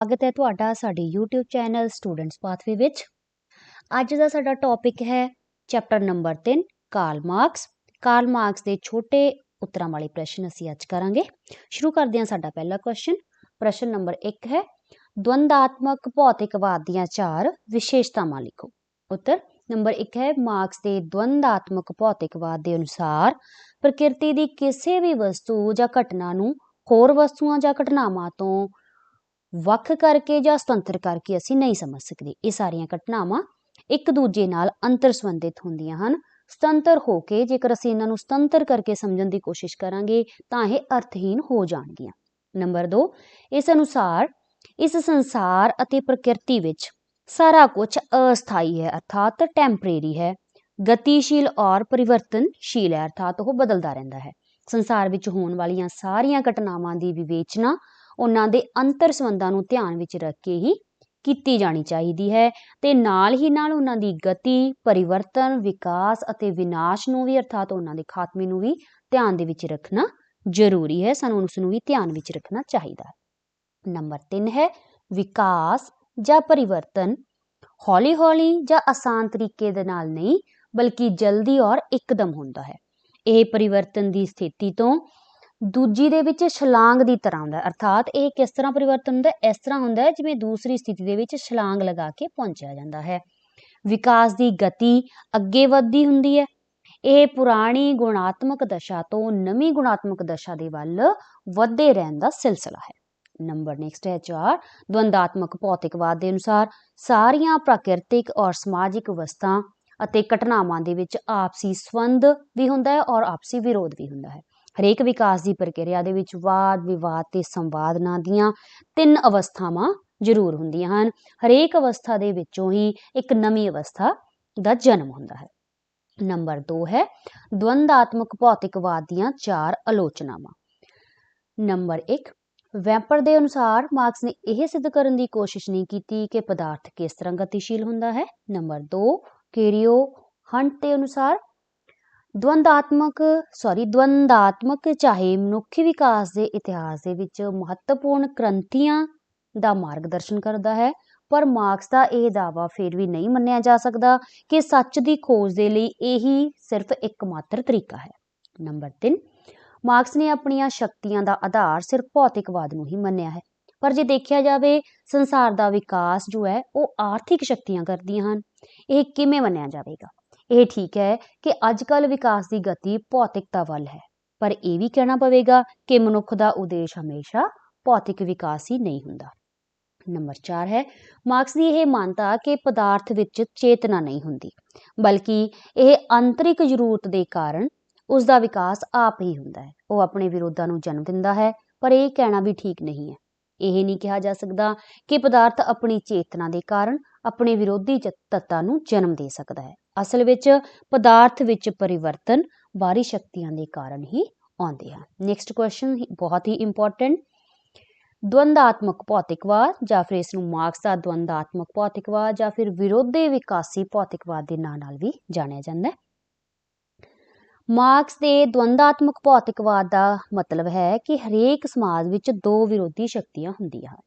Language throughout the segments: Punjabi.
ਸਵਾਗਤ ਹੈ ਤੁਹਾਡਾ ਸਾਡੇ YouTube ਚੈਨਲ ਸਟੂਡੈਂਟਸ ਪਾਥਵੇ ਵਿੱਚ। ਅੱਜ ਦਾ ਸਾਡਾ ਟੌਪਿਕ ਹੈ chapter number 3 Karl Marx. Karl Marx ਦੇ ਛੋਟੇ ਉੱਤਰਾਂ ਵਾਲੇ ਪ੍ਰਸ਼ਨ ਅਸੀਂ ਅੱਜ ਕਰਾਂਗੇ। ਸ਼ੁਰੂ ਕਰਦੇ ਹਾਂ ਸਾਡਾ ਪਹਿਲਾ ਕੁਐਸਚਨ ਪ੍ਰਸ਼ਨ ਨੰਬਰ 1 ਹੈ, ਦਵੰਦਾਤਮਕ ਭੌਤਿਕਵਾਦ ਦੀਆਂ ਚਾਰ ਵਿਸ਼ੇਸ਼ਤਾਵਾਂ ਲਿਖੋ। ਉੱਤਰ ਨੰਬਰ 1 ਹੈ, ਮਾਰਕਸ ਦੇ ਦਵੰਦਾਤਮਕ ਭੌਤਿਕਵਾਦ ਦੇ ਅਨੁਸਾਰ ਪ੍ਰਕਿਰਤੀ ਦੀ ਕਿਸੇ ਵੀ ਵਸਤੂ ਜਾਂ ਘਟਨਾ ਨੂੰ ਹੋਰ ਵਸਤੂਆਂ ਜਾਂ ਘਟਨਾਵਾਂ ਤੋਂ ਵੱਖ ਕਰਕੇ ਜਾਂ ਸੁਤੰਤਰ ਕਰਕੇ ਅਸੀਂ ਨਹੀਂ ਸਮਝ ਸਕਦੇ। ਇਹ ਸਾਰੀਆਂ ਘਟਨਾਵਾਂ ਇੱਕ ਦੂਜੇ ਨਾਲ ਅੰਤਰ ਸੰਬੰਧਿਤ ਹੁੰਦੀਆਂ ਹਨ। ਸੁਤੰਤਰ ਹੋ ਕੇ ਜੇਕਰ ਅਸੀਂ ਇਹਨਾਂ ਨੂੰ ਸੁਤੰਤਰ ਕਰਕੇ ਸਮਝਣ ਦੀ ਕੋਸ਼ਿਸ਼ ਕਰਾਂਗੇ, ਤਾਂ ਇਹ ਅਰਥਹੀਨ ਹੋ ਜਾਣਗੀਆਂ। ਨੰਬਰ 2 ਇਸ ਅਨੁਸਾਰ, ਇਸ ਸੰਸਾਰ ਅਤੇ ਪ੍ਰਕਿਰਤੀ ਵਿੱਚ ਸਾਰਾ ਕੁਝ ਅਸਥਾਈ ਹੈ ਅਰਥਾਤ ਟੈਂਪਰੇਰੀ ਹੈ। ਗਤੀਸ਼ੀਲ ਔਰ ਪਰਿਵਰਤਨਸ਼ੀਲ ਹੈ ਅਰਥਾਤ ਉਹ ਬਦਲਦਾ ਰਹਿੰਦਾ ਹੈ। ਸੰਸਾਰ ਵਿੱਚ ਹੋਣ ਵਾਲੀਆਂ ਸਾਰੀਆਂ ਘਟਨਾਵਾਂ ਦੀ ਵਿਵੇਚਨਾ ਉਹਨਾਂ ਦੇ ਅੰਤਰ ਸੰਬੰਧਾਂ ਨੂੰ ਧਿਆਨ ਵਿੱਚ ਰੱਖ ਕੇ ਹੀ ਕੀਤੀ ਜਾਣੀ ਚਾਹੀਦੀ ਹੈ ਤੇ ਨਾਲ ਹੀ ਨਾਲ ਉਹਨਾਂ ਦੀ ਗਤੀ, ਪਰਿਵਰਤਨ, ਵਿਕਾਸ ਅਤੇ ਵਿਨਾਸ਼ ਨੂੰ ਵੀ ਅਰਥਾਤ ਉਹਨਾਂ ਦੇ ਖਾਤਮੇ ਨੂੰ ਵੀ ਧਿਆਨ ਦੇ ਵਿੱਚ ਰੱਖਣਾ ਜ਼ਰੂਰੀ ਹੈ। ਸਾਨੂੰ ਉਸ ਨੂੰ ਵੀ ਧਿਆਨ ਵਿੱਚ ਰੱਖਣਾ ਚਾਹੀਦਾ ਹੈ। ਨੰਬਰ 3 ਹੈ ਵਿਕਾਸ ਜਾਂ ਪਰਿਵਰਤਨ। ਹੌਲੀ-ਹੌਲੀ ਜਾਂ ਆਸਾਨ ਤਰੀਕੇ ਦੇ ਨਾਲ ਨਹੀਂ, ਬਲਕਿ ਜਲਦੀ ਔਰ ਇੱਕਦਮ ਹੁੰਦਾ ਹੈ। ਇਹ ਪਰਿਵਰਤਨ ਦੀ ਸਥਿਤੀ ਤੋਂ ਦੂਜੀ ਦੇ ਵਿੱਚ ਛਲਾਂਗ ਦੀ ਤਰ੍ਹਾਂ ਹੁੰਦਾ ਅਰਥਾਤ ਇਹ ਕਿਸ ਤਰ੍ਹਾਂ ਪਰਿਵਰਤਨ ਹੁੰਦਾ ਇਸ ਤਰ੍ਹਾਂ ਹੁੰਦਾ ਜਿਵੇਂ ਦੂਸਰੀ ਸਥਿਤੀ ਦੇ ਵਿੱਚ ਛਲਾਂਗ ਲਗਾ ਕੇ ਪਹੁੰਚਿਆ ਜਾਂਦਾ ਹੈ। ਵਿਕਾਸ ਦੀ ਗਤੀ ਅੱਗੇ ਵੱਧਦੀ ਹੁੰਦੀ ਹੈ। ਇਹ ਪੁਰਾਣੀ ਗੁਣਾਤਮਕ ਦਸ਼ਾ ਤੋਂ ਨਵੀਂ ਗੁਣਾਤਮਕ ਦਸ਼ਾ ਦੇ ਵੱਲ ਵਧਦੇ ਰਹਿਣ ਦਾ ਸਿਲਸਿਲਾ ਹੈ। ਨੰਬਰ ਨੈਕਸਟ ਹੈ 4 ਦਵੰਦਾਤਮਕ ਭੌਤਿਕਵਾਦ ਦੇ ਅਨੁਸਾਰ ਸਾਰੀਆਂ ਪ੍ਰਾਕਿਰਤਿਕ ਔਰ ਸਮਾਜਿਕ ਵਸਤਾਂ ਅਤੇ ਘਟਨਾਵਾਂ ਦੇ ਵਿੱਚ ਆਪਸੀ ਸੰਬੰਧ ਵੀ ਹੁੰਦਾ ਹੈ ਔਰ ਆਪਸੀ ਵਿਰੋਧ ਵੀ ਹੁੰਦਾ ਹੈ। ਹਰੇਕ ਵਿਕਾਸ ਦੀ ਪ੍ਰਕਿਰਿਆ ਦੇ ਵਿੱਚ ਵਾਦ ਵਿਵਾਦ ਤੇ ਸੰਵਾਦਨਾ ਦੀਆਂ ਤਿੰਨ ਅਵਸਥਾਵਾਂ ਜ਼ਰੂਰ ਹੁੰਦੀਆਂ ਹਨ। ਹਰੇਕ ਅਵਸਥਾ ਦੇ ਵਿੱਚੋਂ ਹੀ ਇੱਕ ਨਵੀਂ ਅਵਸਥਾ ਦਾ ਜਨਮ ਹੁੰਦਾ ਹੈ। ਨੰਬਰ 2 ਹੈ ਦਵੰਦਾਤਮਕ ਭੌਤਿਕਵਾਦ ਦੀਆਂ ਚਾਰ ਆਲੋਚਨਾਵਾਂ। ਨੰਬਰ 1 ਵੈਂਪਰ ਦੇ ਅਨੁਸਾਰ ਮਾਰਕਸ ਨੇ ਇਹ ਸਿੱਧ ਕਰਨ ਦੀ ਕੋਸ਼ਿਸ਼ ਨਹੀਂ ਕੀਤੀ ਕਿ ਪਦਾਰਥ ਕਿਸ ਤਰ੍ਹਾਂ ਗਤੀਸ਼ੀਲ ਹੁੰਦਾ ਹੈ। ਨੰਬਰ 2 ਕੇਰੀਓ ਹੰਟ ਦੇ ਅਨੁਸਾਰ ਦਵੰਦਾਤਮਕ ਸੋਰੀ ਦਵੰਦਾਤਮਕ ਚਾਹੇ ਮਨੁੱਖੀ ਵਿਕਾਸ ਦੇ ਇਤਿਹਾਸ ਦੇ ਵਿੱਚ ਮਹੱਤਵਪੂਰਨ ਕ੍ਰਾਂਤੀਆਂ ਦਾ ਮਾਰਗਦਰਸ਼ਨ ਕਰਦਾ ਹੈ, ਪਰ ਮਾਰਕਸ ਦਾ ਇਹ ਦਾਅਵਾ ਫਿਰ ਵੀ ਨਹੀਂ ਮੰਨਿਆ ਜਾ ਸਕਦਾ ਕਿ ਸੱਚ ਦੀ ਖੋਜ ਦੇ ਲਈ ਇਹੀ ਸਿਰਫ ਇੱਕਮਾਤਰ ਤਰੀਕਾ ਹੈ। ਨੰਬਰ 3 ਮਾਰਕਸ ਨੇ ਆਪਣੀਆਂ ਸ਼ਕਤੀਆਂ ਦਾ ਆਧਾਰ ਸਿਰਫ ਭੌਤਿਕਵਾਦ ਨੂੰ ਹੀ ਮੰਨਿਆ ਹੈ, ਪਰ ਜੇ ਦੇਖਿਆ ਜਾਵੇ, ਸੰਸਾਰ ਦਾ ਵਿਕਾਸ ਜੋ ਹੈ, ਉਹ ਆਰਥਿਕ ਸ਼ਕਤੀਆਂ ਕਰਦੀਆਂ ਹਨ। ਇਹ ਕਿਵੇਂ ਮੰਨਿਆ ਜਾਵੇਗਾ? ਇਹ ਠੀਕ ਹੈ ਕਿ ਅੱਜ ਕੱਲ ਵਿਕਾਸ ਦੀ ਗਤੀ ਭੌਤਿਕਤਾ ਵੱਲ ਹੈ, ਪਰ ਇਹ ਵੀ ਕਹਿਣਾ ਪਵੇਗਾ ਕਿ ਮਨੁੱਖ ਦਾ ਉਦੇਸ਼ ਹਮੇਸ਼ਾ ਭੌਤਿਕ ਵਿਕਾਸ ਹੀ ਨਹੀਂ ਹੁੰਦਾ। ਨੰਬਰ 4 ਹੈ, ਮਾਰਕਸ ਦੀ ਇਹ ਮੰਨਤਾ ਕਿ ਪਦਾਰਥ ਵਿੱਚ ਚੇਤਨਾ ਨਹੀਂ ਹੁੰਦੀ, ਬਲਕਿ ਇਹ ਆਂਤਰਿਕ ਜ਼ਰੂਰਤ ਦੇ ਕਾਰਨ ਉਸ ਦਾ ਵਿਕਾਸ ਆਪ ਹੀ ਹੁੰਦਾ ਹੈ। ਉਹ ਆਪਣੇ ਵਿਰੋਧਾਂ ਨੂੰ ਜਨਮ ਦਿੰਦਾ ਹੈ, ਪਰ ਇਹ ਕਹਿਣਾ ਵੀ ਠੀਕ ਨਹੀਂ ਹੈ। ਇਹ ਨਹੀਂ ਕਿਹਾ ਜਾ ਸਕਦਾ ਕਿ ਪਦਾਰਥ ਆਪਣੀ ਚੇਤਨਾ ਦੇ ਕਾਰਨ ਆਪਣੇ ਵਿਰੋਧੀ ਤੱਤਾਂ ਨੂੰ ਜਨਮ ਦੇ ਸਕਦਾ ਹੈ। ਅਸਲ ਵਿੱਚ ਪਦਾਰਥ ਵਿੱਚ ਪਰਿਵਰਤਨ ਬਾਹਰੀ ਸ਼ਕਤੀਆਂ ਦੇ ਕਾਰਨ ਹੀ ਆਉਂਦੇ ਹਨ। ਨੈਕਸਟ ਕੁਐਸਚਨ ਬਹੁਤ ਹੀ ਇੰਪੋਰਟੈਂਟ ਦਵੰਦਾਤਮਕ ਭੌਤਿਕਵਾਦ ਜਾਂ ਫਿਰ ਇਸ ਨੂੰ ਮਾਰਕਸ ਦਾ ਦਵੰਦਾਤਮਕ ਭੌਤਿਕਵਾਦ ਜਾਂ ਫਿਰ ਵਿਰੋਧੀ ਵਿਕਾਸੀ ਭੌਤਿਕਵਾਦ ਦੇ ਨਾਂ ਨਾਲ ਵੀ ਜਾਣਿਆ ਜਾਂਦਾ ਹੈ। ਮਾਰਕਸ ਦੇ ਦਵੰਦਾਤਮਕ ਭੌਤਿਕਵਾਦ ਦਾ ਮਤਲਬ ਹੈ ਕਿ ਹਰੇਕ ਸਮਾਜ ਵਿੱਚ ਦੋ ਵਿਰੋਧੀ ਸ਼ਕਤੀਆਂ ਹੁੰਦੀਆਂ ਹਨ।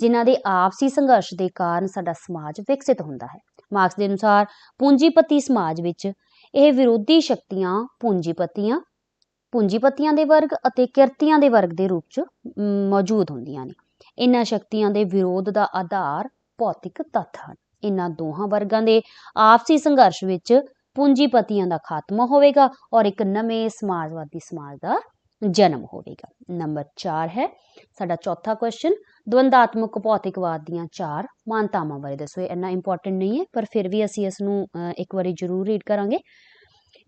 ਜਿਨ੍ਹਾਂ ਦੇ ਆਪਸੀ ਸੰਘਰਸ਼ ਦੇ ਕਾਰਨ ਸਾਡਾ ਸਮਾਜ ਵਿਕਸਿਤ ਹੁੰਦਾ ਹੈ। ਮਾਰਕਸ ਦੇ ਅਨੁਸਾਰ ਪੂੰਜੀਪਤੀ ਸਮਾਜ ਵਿੱਚ ਇਹ ਵਿਰੋਧੀ ਸ਼ਕਤੀਆਂ ਪੂੰਜੀਪਤੀਆਂ ਪੂੰਜੀਪਤੀਆਂ ਦੇ ਵਰਗ ਅਤੇ ਕਿਰਤੀਆਂ ਦੇ ਵਰਗ ਦੇ ਰੂਪ 'ਚ ਮੌਜੂਦ ਹੁੰਦੀਆਂ ਨੇ। ਇਹਨਾਂ ਸ਼ਕਤੀਆਂ ਦੇ ਵਿਰੋਧ ਦਾ ਆਧਾਰ ਭੌਤਿਕ ਤੱਥ ਹਨ। ਇਹਨਾਂ ਦੋਹਾਂ ਵਰਗਾਂ ਦੇ ਆਪਸੀ ਸੰਘਰਸ਼ ਵਿੱਚ ਪੂੰਜੀਪਤੀਆਂ ਦਾ ਖਾਤਮਾ ਹੋਵੇਗਾ ਔਰ ਇੱਕ ਨਵੇਂ ਸਮਾਜਵਾਦੀ ਸਮਾਜ ਦਾ ਜਨਮ ਹੋਵੇਗਾ। ਨੰਬਰ 4 ਹੈ, ਸਾਡਾ ਚੌਥਾ ਕੁਐਸਚਨ ਦਵੰਦਾਤਮਕ ਭੌਤਿਕਵਾਦ ਦੀਆਂ ਚਾਰ ਮਾਨਤਾਵਾਂ ਬਾਰੇ ਦੱਸੋ। ਇਹ ਇੰਨਾ ਇੰਪੋਰਟੈਂਟ ਨਹੀਂ ਹੈ, ਪਰ ਫਿਰ ਵੀ ਅਸੀਂ ਇਸ ਨੂੰ ਇੱਕ ਵਾਰੀ ਜ਼ਰੂਰ ਰੀਡ ਕਰਾਂਗੇ।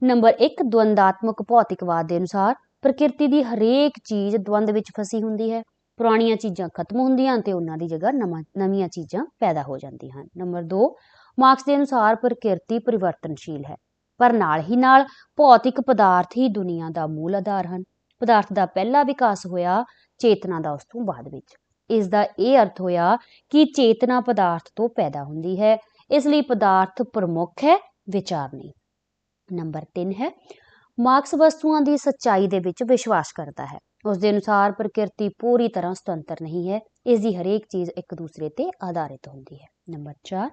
ਨੰਬਰ 1 ਦਵੰਦਾਤਮਕ ਭੌਤਿਕਵਾਦ ਦੇ ਅਨੁਸਾਰ ਪ੍ਰਕਿਰਤੀ ਦੀ ਹਰੇਕ ਚੀਜ਼ ਦਵੰਦ ਵਿੱਚ ਫਸੀ ਹੁੰਦੀ ਹੈ। ਪੁਰਾਣੀਆਂ ਚੀਜ਼ਾਂ ਖਤਮ ਹੁੰਦੀਆਂ ਤੇ ਉਹਨਾਂ ਦੀ ਜਗ੍ਹਾ ਨਵੀਆਂ ਚੀਜ਼ਾਂ ਪੈਦਾ ਹੋ ਜਾਂਦੀਆਂ ਹਨ। ਨੰਬਰ 2 ਮਾਰਕਸ ਦੇ ਅਨੁਸਾਰ ਪ੍ਰਕਿਰਤੀ ਪਰਿਵਰਤਨਸ਼ੀਲ ਹੈ, ਪਰ ਨਾਲ ਹੀ ਨਾਲ ਭੌਤਿਕ ਪਦਾਰਥ ਹੀ ਦੁਨੀਆ ਦਾ ਮੂਲ ਆਧਾਰ ਹਨ। ਪਦਾਰਥ ਦਾ ਪਹਿਲਾ ਵਿਕਾਸ ਹੋਇਆ ਚੇਤਨਾ ਦਾ ਉਸ ਤੋਂ ਬਾਅਦ ਵਿੱਚ। ਇਸ ਦਾ ਇਹ ਅਰਥ ਹੋਇਆ ਕਿ ਚੇਤਨਾ ਪਦਾਰਥ ਤੋਂ ਪੈਦਾ ਹੁੰਦੀ ਹੈ। ਇਸ ਲਈ ਪਦਾਰਥ ਪ੍ਰਮੁੱਖ ਹੈ, ਵਿਚਾਰ ਨਹੀਂ। ਨੰਬਰ 3 ਹੈ, ਮਾਰਕਸ ਵਸਤੂਆਂ ਦੀ ਸੱਚਾਈ ਦੇ ਵਿੱਚ ਵਿਸ਼ਵਾਸ ਕਰਦਾ ਹੈ। ਉਸ ਦੇ ਅਨੁਸਾਰ ਪ੍ਰਕਿਰਤੀ ਪੂਰੀ ਤਰ੍ਹਾਂ ਸੁਤੰਤਰ ਨਹੀਂ ਹੈ। ਇਸ ਦੀ ਹਰੇਕ ਚੀਜ਼ ਇੱਕ ਦੂਸਰੇ ਤੇ ਆਧਾਰਿਤ ਹੁੰਦੀ ਹੈ। ਨੰਬਰ 4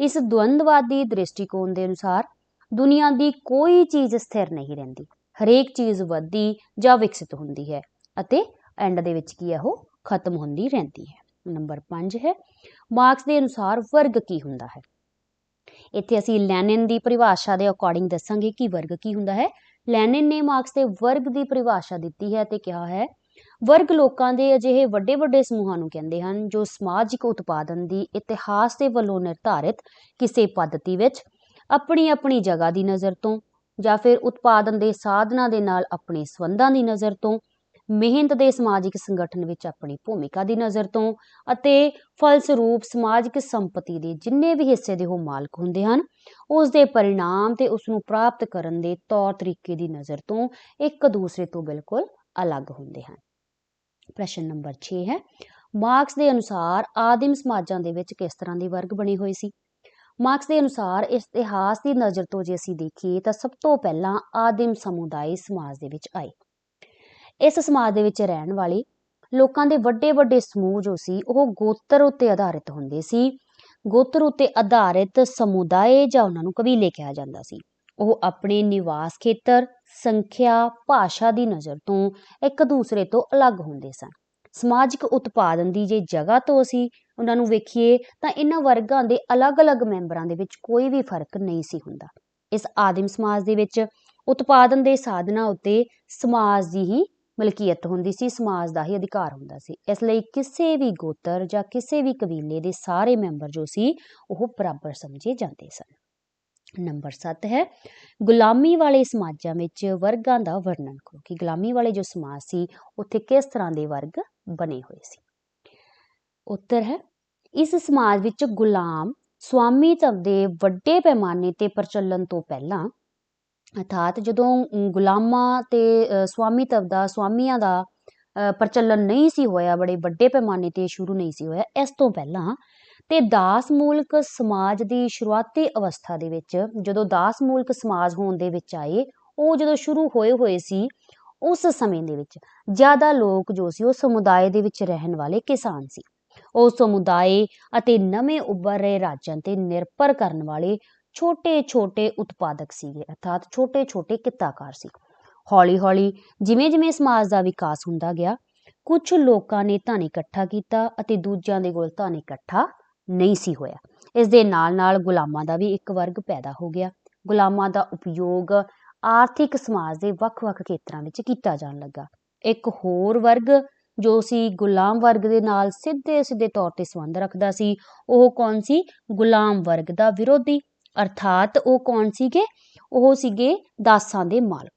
ਇਸ ਦਵੰਦਵਾਦੀ ਦ੍ਰਿਸ਼ਟੀਕੋਣ ਦੇ ਅਨੁਸਾਰ ਦੁਨੀਆ ਦੀ ਕੋਈ ਚੀਜ਼ ਸਥਿਰ ਨਹੀਂ ਰਹਿੰਦੀ। ਹਰੇਕ ਚੀਜ਼ ਵੱਧਦੀ ਜਾਂ ਵਿਕਸਿਤ ਹੁੰਦੀ ਹੈ ਅਤੇ ਐਂਡ ਦੇ ਵਿੱਚ ਕੀ ਹੈ ਉਹ ਖਤਮ ਹੁੰਦੀ ਰਹਿੰਦੀ ਹੈ। ਨੰਬਰ 5 ਹੈ, ਮਾਰਕਸ ਦੇ ਅਨੁਸਾਰ ਵਰਗ ਕੀ ਹੁੰਦਾ ਹੈ? ਇੱਥੇ ਅਸੀਂ ਲੈਨਿਨ ਦੀ ਪਰਿਭਾਸ਼ਾ ਦੇ ਅਕੋਰਡਿੰਗ ਦੱਸਾਂਗੇ ਕਿ ਵਰਗ ਕੀ ਹੁੰਦਾ ਹੈ। ਲੈਨਿਨ ਨੇ ਮਾਰਕਸ ਦੇ ਵਰਗ ਦੀ ਪਰਿਭਾਸ਼ਾ ਦਿੱਤੀ ਹੈ ਤੇ ਕਿਹਾ ਹੈ, ਵਰਗ ਲੋਕਾਂ ਦੇ ਅਜਿਹੇ ਵੱਡੇ ਵੱਡੇ ਸਮੂਹਾਂ ਨੂੰ ਕਹਿੰਦੇ ਹਨ ਜੋ ਸਮਾਜਿਕ ਉਤਪਾਦਨ ਦੀ ਇਤਿਹਾਸ ਦੇ ਵੱਲੋਂ ਨਿਰਧਾਰਿਤ ਕਿਸੇ ਪੱਧਤੀ ਵਿੱਚ ਆਪਣੀ ਆਪਣੀ ਜਗ੍ਹਾ ਦੀ ਨਜ਼ਰ ਤੋਂ ਜਾਂ ਫਿਰ ਉਤਪਾਦਨ ਦੇ ਸਾਧਨਾਂ ਦੇ ਨਾਲ ਆਪਣੇ ਸੰਬੰਧਾਂ ਦੀ ਨਜ਼ਰ ਤੋਂ, ਮਿਹਨਤ ਦੇ ਸਮਾਜਿਕ ਸੰਗਠਨ ਵਿੱਚ ਆਪਣੀ ਭੂਮਿਕਾ ਦੀ ਨਜ਼ਰ ਤੋਂ ਅਤੇ ਫਲਸਰੂਪ ਸਮਾਜਿਕ ਸੰਪਤੀ ਦੇ ਜਿੰਨੇ ਵੀ ਹਿੱਸੇ ਦੇ ਉਹ ਮਾਲਕ ਹੁੰਦੇ ਹਨ, ਉਸ ਦੇ ਪਰਿਣਾਮ ਤੇ ਉਸ ਨੂੰ ਪ੍ਰਾਪਤ ਕਰਨ ਦੇ ਤੌਰ ਤਰੀਕੇ ਦੀ ਨਜ਼ਰ ਤੋਂ ਇੱਕ ਦੂਸਰੇ ਤੋਂ ਬਿਲਕੁਲ ਅਲੱਗ ਹੁੰਦੇ ਹਨ। ਪ੍ਰਸ਼ਨ ਨੰਬਰ 6 ਹੈ, ਮਾਰਕਸ ਦੇ ਅਨੁਸਾਰ ਆਦਿਮ ਸਮਾਜਾਂ ਦੇ ਵਿੱਚ ਕਿਸ ਤਰ੍ਹਾਂ ਦੇ ਵਰਗ ਬਣੇ ਹੋਏ ਸੀ? ਮਾਰਕਸ ਦੇ ਅਨੁਸਾਰ ਇਤਿਹਾਸ ਦੀ ਨਜ਼ਰ ਤੋਂ ਜੇ ਅਸੀਂ ਦੇਖੀਏ ਤਾਂ ਸਭ ਤੋਂ ਪਹਿਲਾਂ ਆਦਿਮ ਸਮੁਦਾਇ ਸਮਾਜ ਦੇ ਵਿੱਚ ਆਏ। ਇਸ ਸਮਾਜ ਦੇ ਵਿੱਚ ਰਹਿਣ ਵਾਲੇ ਲੋਕਾਂ ਦੇ ਵੱਡੇ ਵੱਡੇ ਸਮੂਹ ਜੋ ਸੀ, ਉਹ ਗੋਤਰ ਉੱਤੇ ਆਧਾਰਿਤ ਹੁੰਦੇ ਸੀ। ਗੋਤਰ ਉੱਤੇ ਆਧਾਰਿਤ ਸਮੁਦਾਇ ਜਾਂ ਉਹਨਾਂ ਨੂੰ ਕਬੀਲੇ ਕਿਹਾ ਜਾਂਦਾ ਸੀ। ਉਹ ਆਪਣੇ ਨਿਵਾਸ ਖੇਤਰ, ਸੰਖਿਆ, ਭਾਸ਼ਾ ਦੀ ਨਜ਼ਰ ਤੋਂ ਇੱਕ ਦੂਸਰੇ ਤੋਂ ਅਲੱਗ ਹੁੰਦੇ ਸਨ। ਸਮਾਜਿਕ ਉਤਪਾਦਨ ਦੀ ਜੇ ਜਗ੍ਹਾ ਤੋਂ ਅਸੀਂ ਉਹਨਾਂ ਨੂੰ ਵੇਖੀਏ ਤਾਂ ਇਹਨਾਂ ਵਰਗਾਂ ਦੇ ਅਲੱਗ-ਅਲੱਗ ਮੈਂਬਰਾਂ ਦੇ ਵਿੱਚ ਕੋਈ ਵੀ ਫ਼ਰਕ ਨਹੀਂ ਸੀ ਹੁੰਦਾ। ਇਸ ਆਦਿਮ ਸਮਾਜ ਦੇ ਵਿੱਚ ਉਤਪਾਦਨ ਦੇ ਸਾਧਨਾਂ ਉੱਤੇ ਸਮਾਜ ਦੀ ਹੀ ਮਲਕੀਅਤ ਹੁੰਦੀ ਸੀ, ਸਮਾਜ ਦਾ ਹੀ ਅਧਿਕਾਰ ਹੁੰਦਾ ਸੀ। ਇਸ ਲਈ ਕਿਸੇ ਵੀ ਗੋਤਰ ਜਾਂ ਕਿਸੇ ਵੀ ਕਬੀਲੇ ਦੇ ਸਾਰੇ ਮੈਂਬਰ ਜੋ ਸੀ, ਉਹ ਬਰਾਬਰ ਸਮਝੇ ਜਾਂਦੇ ਸਨ। ਨੰਬਰ 7 ਹੈ, ਗੁਲਾਮੀ ਵਾਲੇ ਸਮਾਜਾਂ ਵਿੱਚ ਵਰਗਾਂ ਦਾ ਵਰਣਨ ਕਰੋ ਕਿ ਗੁਲਾਮੀ ਵਾਲੇ ਜੋ ਸਮਾਜ ਸੀ, ਉੱਥੇ ਕਿਸ ਤਰ੍ਹਾਂ ਦੇ ਵਰਗ ਬਣੇ ਹੋਏ ਸੀ। ਉੱਤਰ ਹੈ। ਇਸ ਸਮਾਜ ਵਿੱਚ ਗੁਲਾਮ ਸਵਾਮੀਤਵ ਦੇ ਵੱਡੇ ਪੈਮਾਨੇ ਤੇ ਪ੍ਰਚਲਨ ਤੋਂ ਪਹਿਲਾਂ, ਅਰਥਾਤ ਜਦੋਂ ਗੁਲਾਮਾਂ ਤੇ ਸਵਾਮੀਤਵ ਦਾ, ਸਵਾਮੀਆਂ ਦਾ ਪ੍ਰਚਲਨ ਨਹੀਂ ਸੀ ਹੋਇਆ, ਬੜੇ ਵੱਡੇ ਪੈਮਾਨੇ ਤੇ ਸ਼ੁਰੂ ਨਹੀਂ ਸੀ ਹੋਇਆ, ਇਸ ਤੋਂ ਪਹਿਲਾਂ ਤੇ ਦਾਸ ਮੂਲਕ ਸਮਾਜ ਦੀ ਸ਼ੁਰੂਆਤੀ ਅਵਸਥਾ ਦੇ ਵਿੱਚ, ਜਦੋਂ ਦਾਸ ਮੂਲਕ ਸਮਾਜ ਹੋਣ ਦੇ ਵਿੱਚ ਆਏ, ਉਹ ਜਦੋਂ ਸ਼ੁਰੂ ਹੋਏ ਹੋਏ ਸੀ, ਉਸ ਸਮੇਂ ਦੇ ਵਿੱਚ ਜ਼ਿਆਦਾ ਲੋਕ ਜੋ ਸੀ ਉਹ ਸਮੁਦਾਇ ਦੇ ਵਿੱਚ ਰਹਿਣ ਵਾਲੇ ਕਿਸਾਨ ਸੀ। ਉਹ ਸਮੁਦਾਇ ਅਤੇ ਨਵੇਂ ਉੱਭਰ ਰਹੇ ਰਾਜਾਂ ਤੇ ਨਿਰਭਰ ਕਰਨ ਵਾਲੇ ਛੋਟੇ-ਛੋਟੇ ਉਤਪਾਦਕ ਸੀਗੇ, ਅਰਥਾਤ ਛੋਟੇ-ਛੋਟੇ ਕਿੱਤਾਕਾਰ ਸੀ। ਹੌਲੀ-ਹੌਲੀ ਜਿਵੇਂ-ਜਿਵੇਂ ਸਮਾਜ ਦਾ ਵਿਕਾਸ ਹੁੰਦਾ ਗਿਆ ਕੁਝ ਲੋਕਾਂ ਨੇ ਧਨ ਇਕੱਠਾ ਕੀਤਾ ਅਤੇ ਦੂਜਿਆਂ ਦੇ ਕੋਲ ਧਨ ਇਕੱਠਾ ਨਹੀਂ ਸੀ ਹੋਇਆ। ਇਸ ਦੇ ਨਾਲ-ਨਾਲ ਗੁਲਾਮਾਂ ਦਾ ਵੀ ਇੱਕ ਵਰਗ ਪੈਦਾ ਹੋ ਗਿਆ। ਗੁਲਾਮਾਂ ਦਾ ਉਪਯੋਗ ਆਰਥਿਕ ਸਮਾਜ ਦੇ ਵੱਖ-ਵੱਖ ਖੇਤਰਾਂ ਵਿੱਚ ਕੀਤਾ ਜਾਣ ਲੱਗਾ। ਇੱਕ ਹੋਰ ਵਰਗ ਜੋ ਸੀ ਗੁਲਾਮ ਵਰਗ ਦੇ ਨਾਲ ਸਿੱਧੇ ਸਿੱਧੇ ਤੌਰ ਤੇ ਸੰਬੰਧ ਰੱਖਦਾ ਸੀ। ਉਹ ਕੌਣ ਸੀ? ਗੁਲਾਮ ਵਰਗ ਦਾ ਵਿਰੋਧੀ। ਅਰਥਾਤ ਉਹ ਕੌਣ ਸੀਗੇ? ਉਹ ਸੀਗੇ ਦਾਸਾਂ ਦੇ ਮਾਲਕ,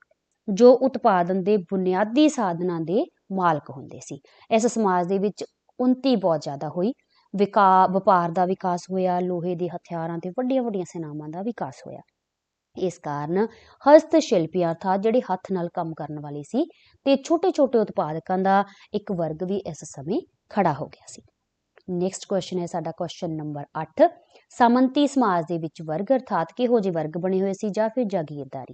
ਜੋ ਉਤਪਾਦਨ ਦੇ ਬੁਨਿਆਦੀ ਸਾਧਨਾਂ ਦੇ ਮਾਲਕ ਹੁੰਦੇ ਸੀ। ਇਸ ਸਮਾਜ ਦੇ ਵਿੱਚ ਉਨਤੀ ਬਹੁਤ ਜ਼ਿਆਦਾ ਹੋਈ। ਵਿਕਾ, ਵਪਾਰ ਦਾ ਵਿਕਾਸ ਹੋਇਆ, ਲੋਹੇ ਦੇ ਹਥਿਆਰਾਂ ਤੇ ਵੱਡੀਆਂ ਵੱਡੀਆਂ ਸੈਨਾਵਾਂ ਦਾ ਵਿਕਾਸ ਹੋਇਆ। ਇਸ ਕਾਰਨ ਹਸਤ ਸ਼ਿਲਪੀਆਂ ਅਰਥਾਤ ਜਿਹੜੇ ਹੱਥ ਨਾਲ ਕੰਮ ਕਰਨ ਵਾਲੇ ਸੀ ਤੇ ਛੋਟੇ ਛੋਟੇ ਉਤਪਾਦਕਾਂ ਦਾ ਇੱਕ ਵਰਗ ਵੀ ਇਸ ਸਮੇਂ ਖੜਾ ਹੋ ਗਿਆ ਸੀ। ਨੈਕਸਟ ਕੁਐਸਚਨ ਹੈ ਸਾਡਾ ਕੁਐਸਚਨ ਨੰਬਰ 8 ਸਮੰਤੀ ਸਮਾਜ ਦੇ ਵਿੱਚ ਵਰਗ ਅਰਥਾਤ ਕਿਹੋ ਜਿਹੇ ਵਰਗ ਬਣੇ ਹੋਏ ਸੀ ਜਾਂ ਫਿਰ ਜਾਗੀਰਦਾਰੀ?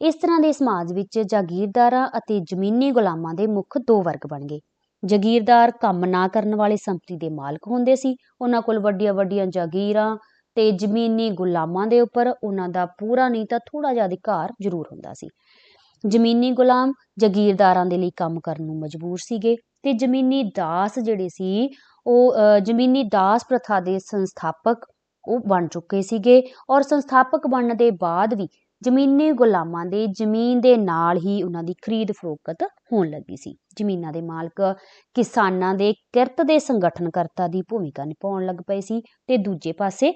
ਇਸ ਤਰ੍ਹਾਂ ਦੇ ਸਮਾਜ ਵਿੱਚ ਜਾਗੀਰਦਾਰਾਂ ਅਤੇ ਜ਼ਮੀਨੀ ਗੁਲਾਮਾਂ ਦੇ ਮੁੱਖ ਦੋ ਵਰਗ ਬਣ ਗਏ। ਜਾਗੀਰਦਾਰ ਕੰਮ ਨਾ ਕਰਨ ਵਾਲੇ ਸੰਪਤੀ ਦੇ ਮਾਲਕ ਹੁੰਦੇ ਸੀ। ਉਹਨਾਂ ਕੋਲ ਵੱਡੀਆਂ ਵੱਡੀਆਂ ਜਾਗੀਰਾਂ ਤੇ ਜ਼ਮੀਨੀ ਗੁਲਾਮਾਂ ਦੇ ਉੱਪਰ ਉਹਨਾਂ ਦਾ ਪੂਰਾ ਨਹੀਂ ਤਾਂ ਥੋੜਾ ਜਿਹਾ ਅਧਿਕਾਰ ਜ਼ਰੂਰ ਹੁੰਦਾ ਸੀ। ਜ਼ਮੀਨੀ ਗੁਲਾਮ ਜਾਗੀਰਦਾਰਾਂ ਦੇ ਲਈ ਕੰਮ ਕਰਨ ਨੂੰ ਮਜਬੂਰ ਸੀਗੇ ਤੇ ਜ਼ਮੀਨੀ ਦਾਸ ਜਿਹੜੇ ਸੀ, ਉਹ ਜ਼ਮੀਨੀ ਦਾਸ ਪ੍ਰਥਾ ਦੇ ਸੰਸਥਾਪਕ ਉਹ ਬਣ ਚੁੱਕੇ ਸੀਗੇ ਔਰ ਸੰਸਥਾਪਕ ਬਣਨ ਦੇ ਬਾਅਦ ਵੀ ਜ਼ਮੀਨੀ ਗੁਲਾਮਾਂ ਦੇ ਜ਼ਮੀਨ ਦੇ ਨਾਲ ਹੀ ਉਹਨਾਂ ਦੀ ਖਰੀਦ ਫਰੋਖਤ ਹੋਣ ਲੱਗੀ ਸੀ। ਜ਼ਮੀਨਾਂ ਦੇ ਮਾਲਕ ਕਿਸਾਨਾਂ ਦੇ ਕਿਰਤ ਦੇ ਸੰਗਠਨਕਰਤਾ ਦੀ ਭੂਮਿਕਾ ਨਿਭਾਉਣ ਲੱਗ ਪਏ ਸੀ ਤੇ ਦੂਜੇ ਪਾਸੇ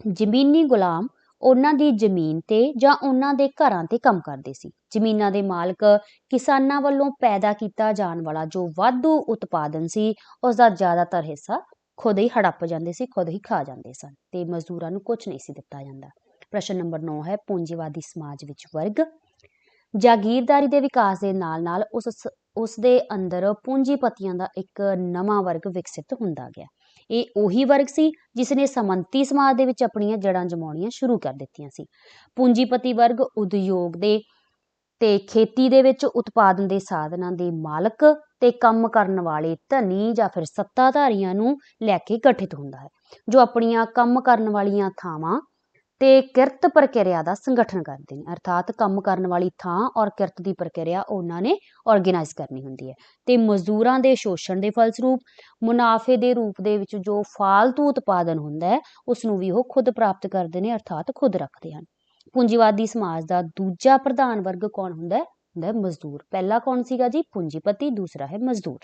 ਜ਼ਮੀਨੀ ਗੁਲਾਮ ਉਹਨਾਂ ਦੀ ਜ਼ਮੀਨ ਤੇ ਜਾਂ ਉਹਨਾਂ ਦੇ ਘਰਾਂ ਤੇ ਕੰਮ ਕਰਦੇ ਸੀ। ਜ਼ਮੀਨਾਂ ਦੇ ਮਾਲਕ ਕਿਸਾਨਾਂ ਵੱਲੋਂ ਪੈਦਾ ਕੀਤਾ ਜਾਣ ਵਾਲਾ ਜੋ ਵਾਧੂ ਉਤਪਾਦਨ ਸੀ ਉਸ ਦਾ ਜ਼ਿਆਦਾਤਰ ਹਿੱਸਾ ਖੁਦ ਹੀ ਹੜੱਪ ਜਾਂਦੇ ਸੀ, ਖੁਦ ਹੀ ਖਾ ਜਾਂਦੇ ਸਨ ਤੇ ਮਜ਼ਦੂਰਾਂ ਨੂੰ ਕੁਝ ਨਹੀਂ ਸੀ ਦਿੱਤਾ ਜਾਂਦਾ। ਪ੍ਰਸ਼ਨ ਨੰਬਰ 9 ਹੈ, ਪੂੰਜੀਵਾਦੀ ਸਮਾਜ ਵਿੱਚ ਵਰਗ। ਜਾਗੀਰਦਾਰੀ ਦੇ ਵਿਕਾਸ ਦੇ ਨਾਲ-ਨਾਲ ਉਸ ਉਸ ਦੇ ਅੰਦਰ ਪੂੰਜੀਪਤੀਆਂ ਦਾ ਇੱਕ ਨਵਾਂ ਵਰਗ ਵਿਕਸਿਤ ਹੁੰਦਾ ਗਿਆ। ਇਹ ਉਹੀ ਵਰਗ ਸੀ ਜਿਸ ਨੇ ਸਮੰਤੀ ਸਮਾਜ ਦੇ ਵਿੱਚ ਆਪਣੀਆਂ ਜੜ੍ਹਾਂ ਜਮਾਉਣੀਆਂ ਸ਼ੁਰੂ ਕਰ ਦਿੱਤੀਆਂ ਸੀ। ਪੂੰਜੀਪਤੀ ਵਰਗ ਉਦਯੋਗ ਦੇ ਤੇ ਖੇਤੀ ਦੇ ਵਿੱਚ ਉਤਪਾਦਨ ਦੇ ਸਾਧਨਾਂ ਦੇ ਮਾਲਕ ਤੇ ਕੰਮ ਕਰਨ ਵਾਲੇ ਧਨੀ ਜਾਂ ਫਿਰ ਸੱਤਾਧਾਰੀਆਂ ਨੂੰ ਲੈ ਕੇ ਗਠਿਤ ਹੁੰਦਾ ਹੈ, ਜੋ ਆਪਣੀਆਂ ਕੰਮ ਕਰਨ ਵਾਲੀਆਂ ਥਾਵਾਂ ਤੇ ਕਿਰਤ ਪ੍ਰਕਿਰਿਆ ਦਾ ਸੰਗਠਨ ਕਰਦੇ ਨੇ। ਅਰਥਾਤ ਕੰਮ ਕਰਨ ਵਾਲੀ ਥਾਂ ਔਰ ਕਿਰਤ ਦੀ ਪ੍ਰਕਿਰਿਆ ਉਹਨਾਂ ਨੇ ਆਰਗੇਨਾਈਜ਼ ਕਰਨੀ ਹੁੰਦੀ ਹੈ। ਤੇ ਮਜ਼ਦੂਰਾਂ ਦੇ ਸ਼ੋਸ਼ਣ ਦੇ ਫਲਸਰੂਪ, ਮੁਨਾਫੇ ਦੇ ਰੂਪ ਦੇ ਵਿੱਚ ਜੋ ਫਾਲਤੂ ਉਤਪਾਦਨ ਹੁੰਦਾ ਹੈ ਉਸ ਨੂੰ ਵੀ ਉਹ ਖੁਦ ਪ੍ਰਾਪਤ ਕਰਦੇ ਨੇ, ਅਰਥਾਤ ਖੁਦ ਰੱਖਦੇ ਹਨ। ਪੂੰਜੀਵਾਦੀ ਸਮਾਜ ਦਾ ਦੂਜਾ ਪ੍ਰਧਾਨ ਵਰਗ ਕੌਣ ਹੁੰਦਾ ਹੈ? ਹੁੰਦਾ ਹੈ ਮਜ਼ਦੂਰ। ਪਹਿਲਾ ਕੌਣ ਸੀਗਾ ਜੀ? ਪੂੰਜੀਪਤੀ, ਦੂਸਰਾ ਹੈ ਮਜ਼ਦੂਰ।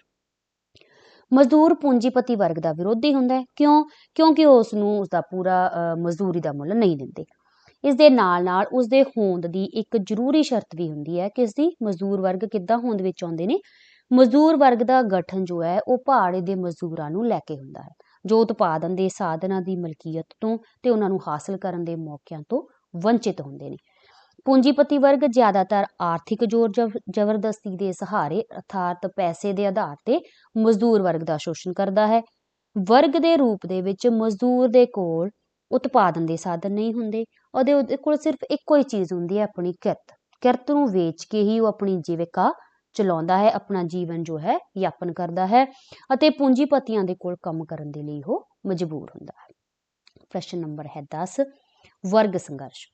ਮਜ਼ਦੂਰ ਪੂੰਜੀਪਤੀ ਵਰਗ ਦਾ ਵਿਰੋਧੀ ਹੁੰਦਾ ਹੈ। ਕਿਉਂ? ਕਿਉਂਕਿ ਉਸ ਨੂੰ ਉਸ ਦਾ ਪੂਰਾ ਮਜ਼ਦੂਰੀ ਦਾ ਮੁੱਲ ਨਹੀਂ ਦਿੰਦੇ। ਇਸ ਦੇ ਨਾਲ ਨਾਲ ਉਸ ਦੇ ਹੋਂਦ ਦੀ ਇੱਕ ਜ਼ਰੂਰੀ ਸ਼ਰਤ ਵੀ ਹੁੰਦੀ ਹੈ ਕਿ ਇਸ ਦੀ ਮਜ਼ਦੂਰ ਵਰਗ ਕਿੱਦਾਂ ਹੋਂਦ ਵਿੱਚ ਆਉਂਦੇ ਨੇ। ਮਜ਼ਦੂਰ ਵਰਗ ਦਾ ਗਠਨ ਜੋ ਹੈ, ਉਹ ਪਹਾੜੇ ਦੇ ਮਜ਼ਦੂਰਾਂ ਨੂੰ ਲੈ ਕੇ ਹੁੰਦਾ ਹੈ। ਜੋ ਉਤਪਾਦਨ ਦੇ ਸਾਧਨਾਂ ਦੀ ਮਲਕੀਅਤ ਤੋਂ ਤੇ ਉਹਨਾਂ ਨੂੰ ਹਾਸਲ ਕਰਨ ਦੇ ਮੌਕਿਆਂ ਤੋਂ ਵੰਚਿਤ ਹੁੰਦੇ ਨੇ। ਪੂੰਜੀਪਤੀ ਵਰਗ ਜ਼ਿਆਦਾਤਰ ਆਰਥਿਕ ਜ਼ੋਰ ਜ਼ਬਰਦਸਤੀ ਦੇ ਸਹਾਰੇ ਅਰਥਾਤ ਪੈਸੇ ਦੇ ਆਧਾਰ ਤੇ ਮਜ਼ਦੂਰ ਵਰਗ ਦਾ ਸ਼ੋਸ਼ਣ ਕਰਦਾ ਹੈ। ਵਰਗ ਦੇ ਰੂਪ ਦੇ ਵਿੱਚ ਮਜ਼ਦੂਰ ਦੇ ਕੋਲ ਉਤਪਾਦਨ ਦੇ ਸਾਧਨ ਨਹੀਂ ਹੁੰਦੇ ਉਹਦੇ ਉਹਦੇ ਕੋਲ ਸਿਰਫ ਇੱਕੋ ਹੀ ਚੀਜ਼ ਹੁੰਦੀ ਹੈ ਆਪਣੀ ਕਿਰਤ। ਕਿਰਤ ਨੂੰ ਵੇਚ ਕੇ ਹੀ ਉਹ ਆਪਣੀ ਜੀਵਿਕਾ ਚਲਾਉਂਦਾ ਹੈ, ਆਪਣਾ ਜੀਵਨ ਜੋ ਹੈ ਯਾਪਨ ਕਰਦਾ ਹੈ ਅਤੇ ਪੂੰਜੀਪਤੀਆਂ ਦੇ ਕੋਲ ਕੰਮ ਕਰਨ ਦੇ ਲਈ ਉਹ ਮਜਬੂਰ ਹੁੰਦਾ ਹੈ। ਪ੍ਰਸ਼ਨ ਨੰਬਰ ਹੈ 10 ਵਰਗ ਸੰਘਰਸ਼।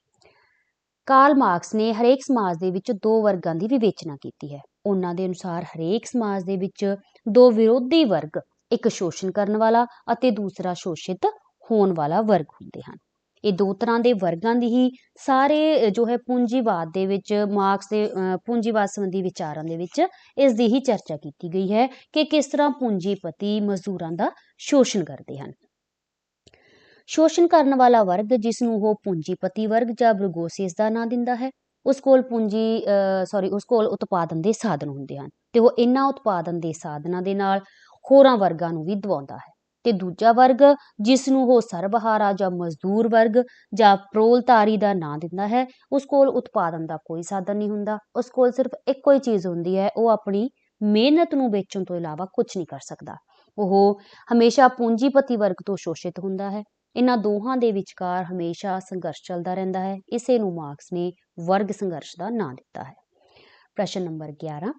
ਕਾਰਲ ਮਾਰਕਸ ਨੇ ਹਰੇਕ ਸਮਾਜ ਦੇ ਵਿੱਚ ਦੋ ਵਰਗਾਂ ਦੀ ਵਿਵੇਚਨਾ ਕੀਤੀ ਹੈ। ਉਹਨਾਂ ਦੇ ਅਨੁਸਾਰ ਹਰੇਕ ਸਮਾਜ ਦੇ ਵਿੱਚ ਦੋ ਵਿਰੋਧੀ ਵਰਗ, ਇੱਕ ਸ਼ੋਸ਼ਣ ਕਰਨ ਵਾਲਾ ਅਤੇ ਦੂਸਰਾ ਸ਼ੋਸ਼ਿਤ ਹੋਣ ਵਾਲਾ ਵਰਗ ਹੁੰਦੇ ਹਨ। ਇਹ ਦੋ ਤਰ੍ਹਾਂ ਦੇ ਵਰਗਾਂ ਦੀ ਹੀ ਸਾਰੇ ਜੋ ਹੈ ਪੂੰਜੀਵਾਦ ਦੇ ਵਿੱਚ, ਮਾਰਕਸ ਦੇ ਪੂੰਜੀਵਾਦ ਸੰਬੰਧੀ ਵਿਚਾਰਾਂ ਦੇ ਵਿੱਚ ਇਸ ਦੀ ਹੀ ਚਰਚਾ ਕੀਤੀ ਗਈ ਹੈ ਕਿ ਕਿਸ ਤਰ੍ਹਾਂ ਪੂੰਜੀਪਤੀ ਮਜ਼ਦੂਰਾਂ ਦਾ ਸ਼ੋਸ਼ਣ ਕਰਦੇ ਹਨ। ਸ਼ੋਸ਼ਣ ਕਰਨ ਵਾਲਾ ਵਰਗ, ਜਿਸ ਨੂੰ ਉਹ ਪੂੰਜੀਪਤੀ ਵਰਗ ਜਾਂ ਬਰਗੋਸੀਸ ਦਾ ਨਾਂ ਦਿੰਦਾ ਹੈ, ਉਸ ਕੋਲ ਪੂੰਜੀ ਸੌਰੀ ਉਸ ਕੋਲ ਉਤਪਾਦਨ ਦੇ ਸਾਧਨ ਹੁੰਦੇ ਹਨ ਤੇ ਉਹ ਇਹਨਾਂ ਉਤਪਾਦਨ ਦੇ ਸਾਧਨਾਂ ਦੇ ਨਾਲ ਹੋਰਾਂ ਵਰਗਾਂ ਨੂੰ ਵੀ ਦਵਾਉਂਦਾ ਹੈ। ਤੇ ਦੂਜਾ ਵਰਗ, ਜਿਸ ਨੂੰ ਉਹ ਸਰਬਹਾਰਾ ਜਾਂ ਮਜ਼ਦੂਰ ਵਰਗ ਜਾਂ ਪ੍ਰੋਲਤਾਰੀ ਦਾ ਨਾਂ ਦਿੰਦਾ ਹੈ, ਉਸ ਕੋਲ ਉਤਪਾਦਨ ਦਾ ਕੋਈ ਸਾਧਨ ਨਹੀਂ ਹੁੰਦਾ। ਉਸ ਕੋਲ ਸਿਰਫ ਇੱਕੋ ਹੀ ਚੀਜ਼ ਹੁੰਦੀ ਹੈ, ਉਹ ਆਪਣੀ ਮਿਹਨਤ ਨੂੰ ਵੇਚਣ ਤੋਂ ਇਲਾਵਾ ਕੁਝ ਨਹੀਂ ਕਰ ਸਕਦਾ। ਉਹ ਹਮੇਸ਼ਾ ਪੂੰਜੀਪਤੀ ਵਰਗ ਤੋਂ ਸ਼ੋਸ਼ਿਤ ਹੁੰਦਾ ਹੈ। ਇਹਨਾਂ ਦੋਹਾਂ ਦੇ ਵਿਚਕਾਰ ਹਮੇਸ਼ਾ ਸੰਘਰਸ਼ ਚੱਲਦਾ ਰਹਿੰਦਾ ਹੈ। ਇਸੇ ਨੂੰ ਮਾਰਕਸ ਨੇ ਵਰਗ ਸੰਘਰਸ਼ ਦਾ ਨਾਂ ਦਿੱਤਾ ਹੈ। ਪ੍ਰਸ਼ਨ ਨੰਬਰ 11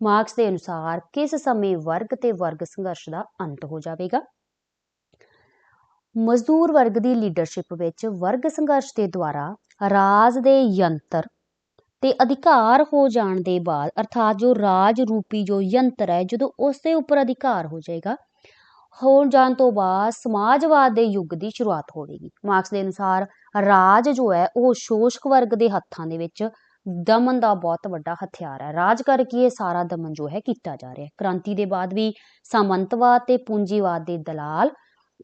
ਮਾਰਕਸ ਦੇ ਅਨੁਸਾਰ ਕਿਸ ਸਮੇਂ ਵਰਗ ਤੇ ਵਰਗ ਸੰਘਰਸ਼ ਦਾ ਅੰਤ ਹੋ ਜਾਵੇਗਾ? ਮਜ਼ਦੂਰ ਵਰਗ ਦੀ ਲੀਡਰਸ਼ਿਪ ਵਿੱਚ ਵਰਗ ਸੰਘਰਸ਼ ਦੇ ਦੁਆਰਾ ਰਾਜ ਦੇ ਯੰਤਰ ਤੇ ਅਧਿਕਾਰ ਹੋ ਜਾਣ ਦੇ ਬਾਅਦ, ਅਰਥਾਤ ਜੋ ਰਾਜ ਰੂਪੀ ਜੋ ਯੰਤਰ ਹੈ, ਜਦੋਂ ਉਸ ਦੇ ਉੱਪਰ ਅਧਿਕਾਰ ਹੋ ਜਾਏਗਾ ਹੋ ਜਾਣ ਤੋਂ ਬਾਅਦ ਸਮਾਜਵਾਦ ਦੇ ਯੁੱਗ ਦੀ ਸ਼ੁਰੂਆਤ ਹੋਵੇਗੀ। ਮਾਰਕਸ ਦੇ ਅਨੁਸਾਰ ਰਾਜ ਜੋ ਹੈ, ਉਹ ਸ਼ੋਸ਼ਕ ਵਰਗ ਦੇ ਹੱਥਾਂ ਦੇ ਵਿੱਚ ਦਮਨ ਦਾ ਬਹੁਤ ਵੱਡਾ ਹਥਿਆਰ ਹੈ। ਰਾਜ ਕਰਕੇ ਇਹ ਸਾਰਾ ਦਮਨ ਜੋ ਹੈ ਕੀਤਾ ਜਾ ਰਿਹਾ ਹੈ। ਕ੍ਰਾਂਤੀ ਦੇ ਬਾਅਦ ਵੀ ਸਾਮੰਤਵਾਦ ਤੇ ਪੂੰਜੀਵਾਦ ਦੇ ਦਲਾਲ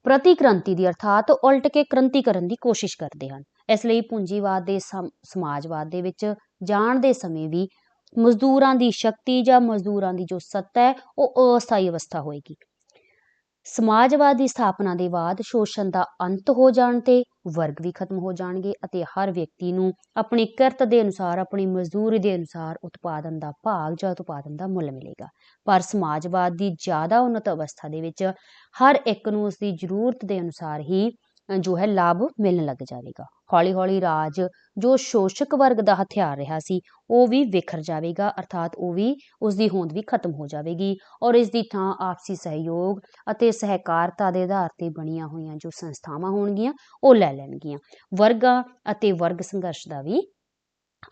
ਪ੍ਰਤੀ ਕ੍ਰਾਂਤੀ ਦੀ ਅਰਥਾਤ ਉਲਟ ਕੇ ਕ੍ਰਾਂਤੀ ਕਰਨ ਦੀ ਕੋਸ਼ਿਸ਼ ਕਰਦੇ ਹਨ। ਇਸ ਲਈ ਪੂੰਜੀਵਾਦ ਦੇ ਸਮਾਜਵਾਦ ਦੇ ਵਿੱਚ ਜਾਣ ਦੇ ਸਮੇਂ ਵੀ ਮਜ਼ਦੂਰਾਂ ਦੀ ਸ਼ਕਤੀ ਜਾਂ ਮਜ਼ਦੂਰਾਂ ਦੀ ਜੋ ਸੱਤਾ ਹੈ, ਉਹ ਅਸਥਾਈ ਅਵਸਥਾ ਹੋਏਗੀ। ਸਮਾਜਵਾਦ ਦੀ ਸਥਾਪਨਾ ਦੇ ਬਾਅਦ ਸ਼ੋਸ਼ਣ ਦਾ ਅੰਤ ਹੋ ਜਾਣ ਤੇ ਵਰਗ ਵੀ ਖਤਮ ਹੋ ਜਾਣਗੇ ਅਤੇ ਹਰ ਵਿਅਕਤੀ ਨੂੰ ਆਪਣੀ ਕਿਰਤ ਦੇ ਅਨੁਸਾਰ, ਆਪਣੀ ਮਜ਼ਦੂਰੀ ਦੇ ਅਨੁਸਾਰ ਉਤਪਾਦਨ ਦਾ ਭਾਗ ਜਾਂ ਉਤਪਾਦਨ ਦਾ ਮੁੱਲ ਮਿਲੇਗਾ। ਪਰ ਸਮਾਜਵਾਦ ਦੀ ਜ਼ਿਆਦਾ ਉન્નਤ ਅਵਸਥਾ ਦੇ ਵਿੱਚ ਹਰ ਇੱਕ ਨੂੰ ਉਸ ਦੀ ਜ਼ਰੂਰਤ ਦੇ ਅਨੁਸਾਰ ਹੀ ਜੋ ਹੈ ਲਾਭ ਮਿਲਣ ਲੱਗ ਜਾਵੇਗਾ। ਹੌਲੀ ਹੌਲੀ ਰਾਜ ਜੋ ਸ਼ੋਸ਼ਕ ਵਰਗ ਦਾ ਹਥਿਆਰ ਰਿਹਾ ਸੀ, ਉਹ ਵੀ ਵਿਖਰ ਜਾਵੇਗਾ, ਅਰਥਾਤ ਉਹ ਵੀ ਉਸ ਦੀ ਹੋਂਦ ਵੀ ਖਤਮ ਹੋ ਜਾਵੇਗੀ ਔਰ ਇਸ ਦੀ ਥਾਂ ਆਪਸੀ ਸਹਿਯੋਗ ਅਤੇ ਸਹਿਕਾਰਤਾ ਦੇ ਆਧਾਰ ਤੇ ਬਣੀਆਂ ਹੋਈਆਂ ਜੋ ਸੰਸਥਾਵਾਂ ਹੋਣਗੀਆਂ, ਉਹ ਲੈ ਲੈਣਗੀਆਂ। ਵਰਗਾਂ ਅਤੇ ਵਰਗ ਸੰਘਰਸ਼ ਦਾ ਵੀ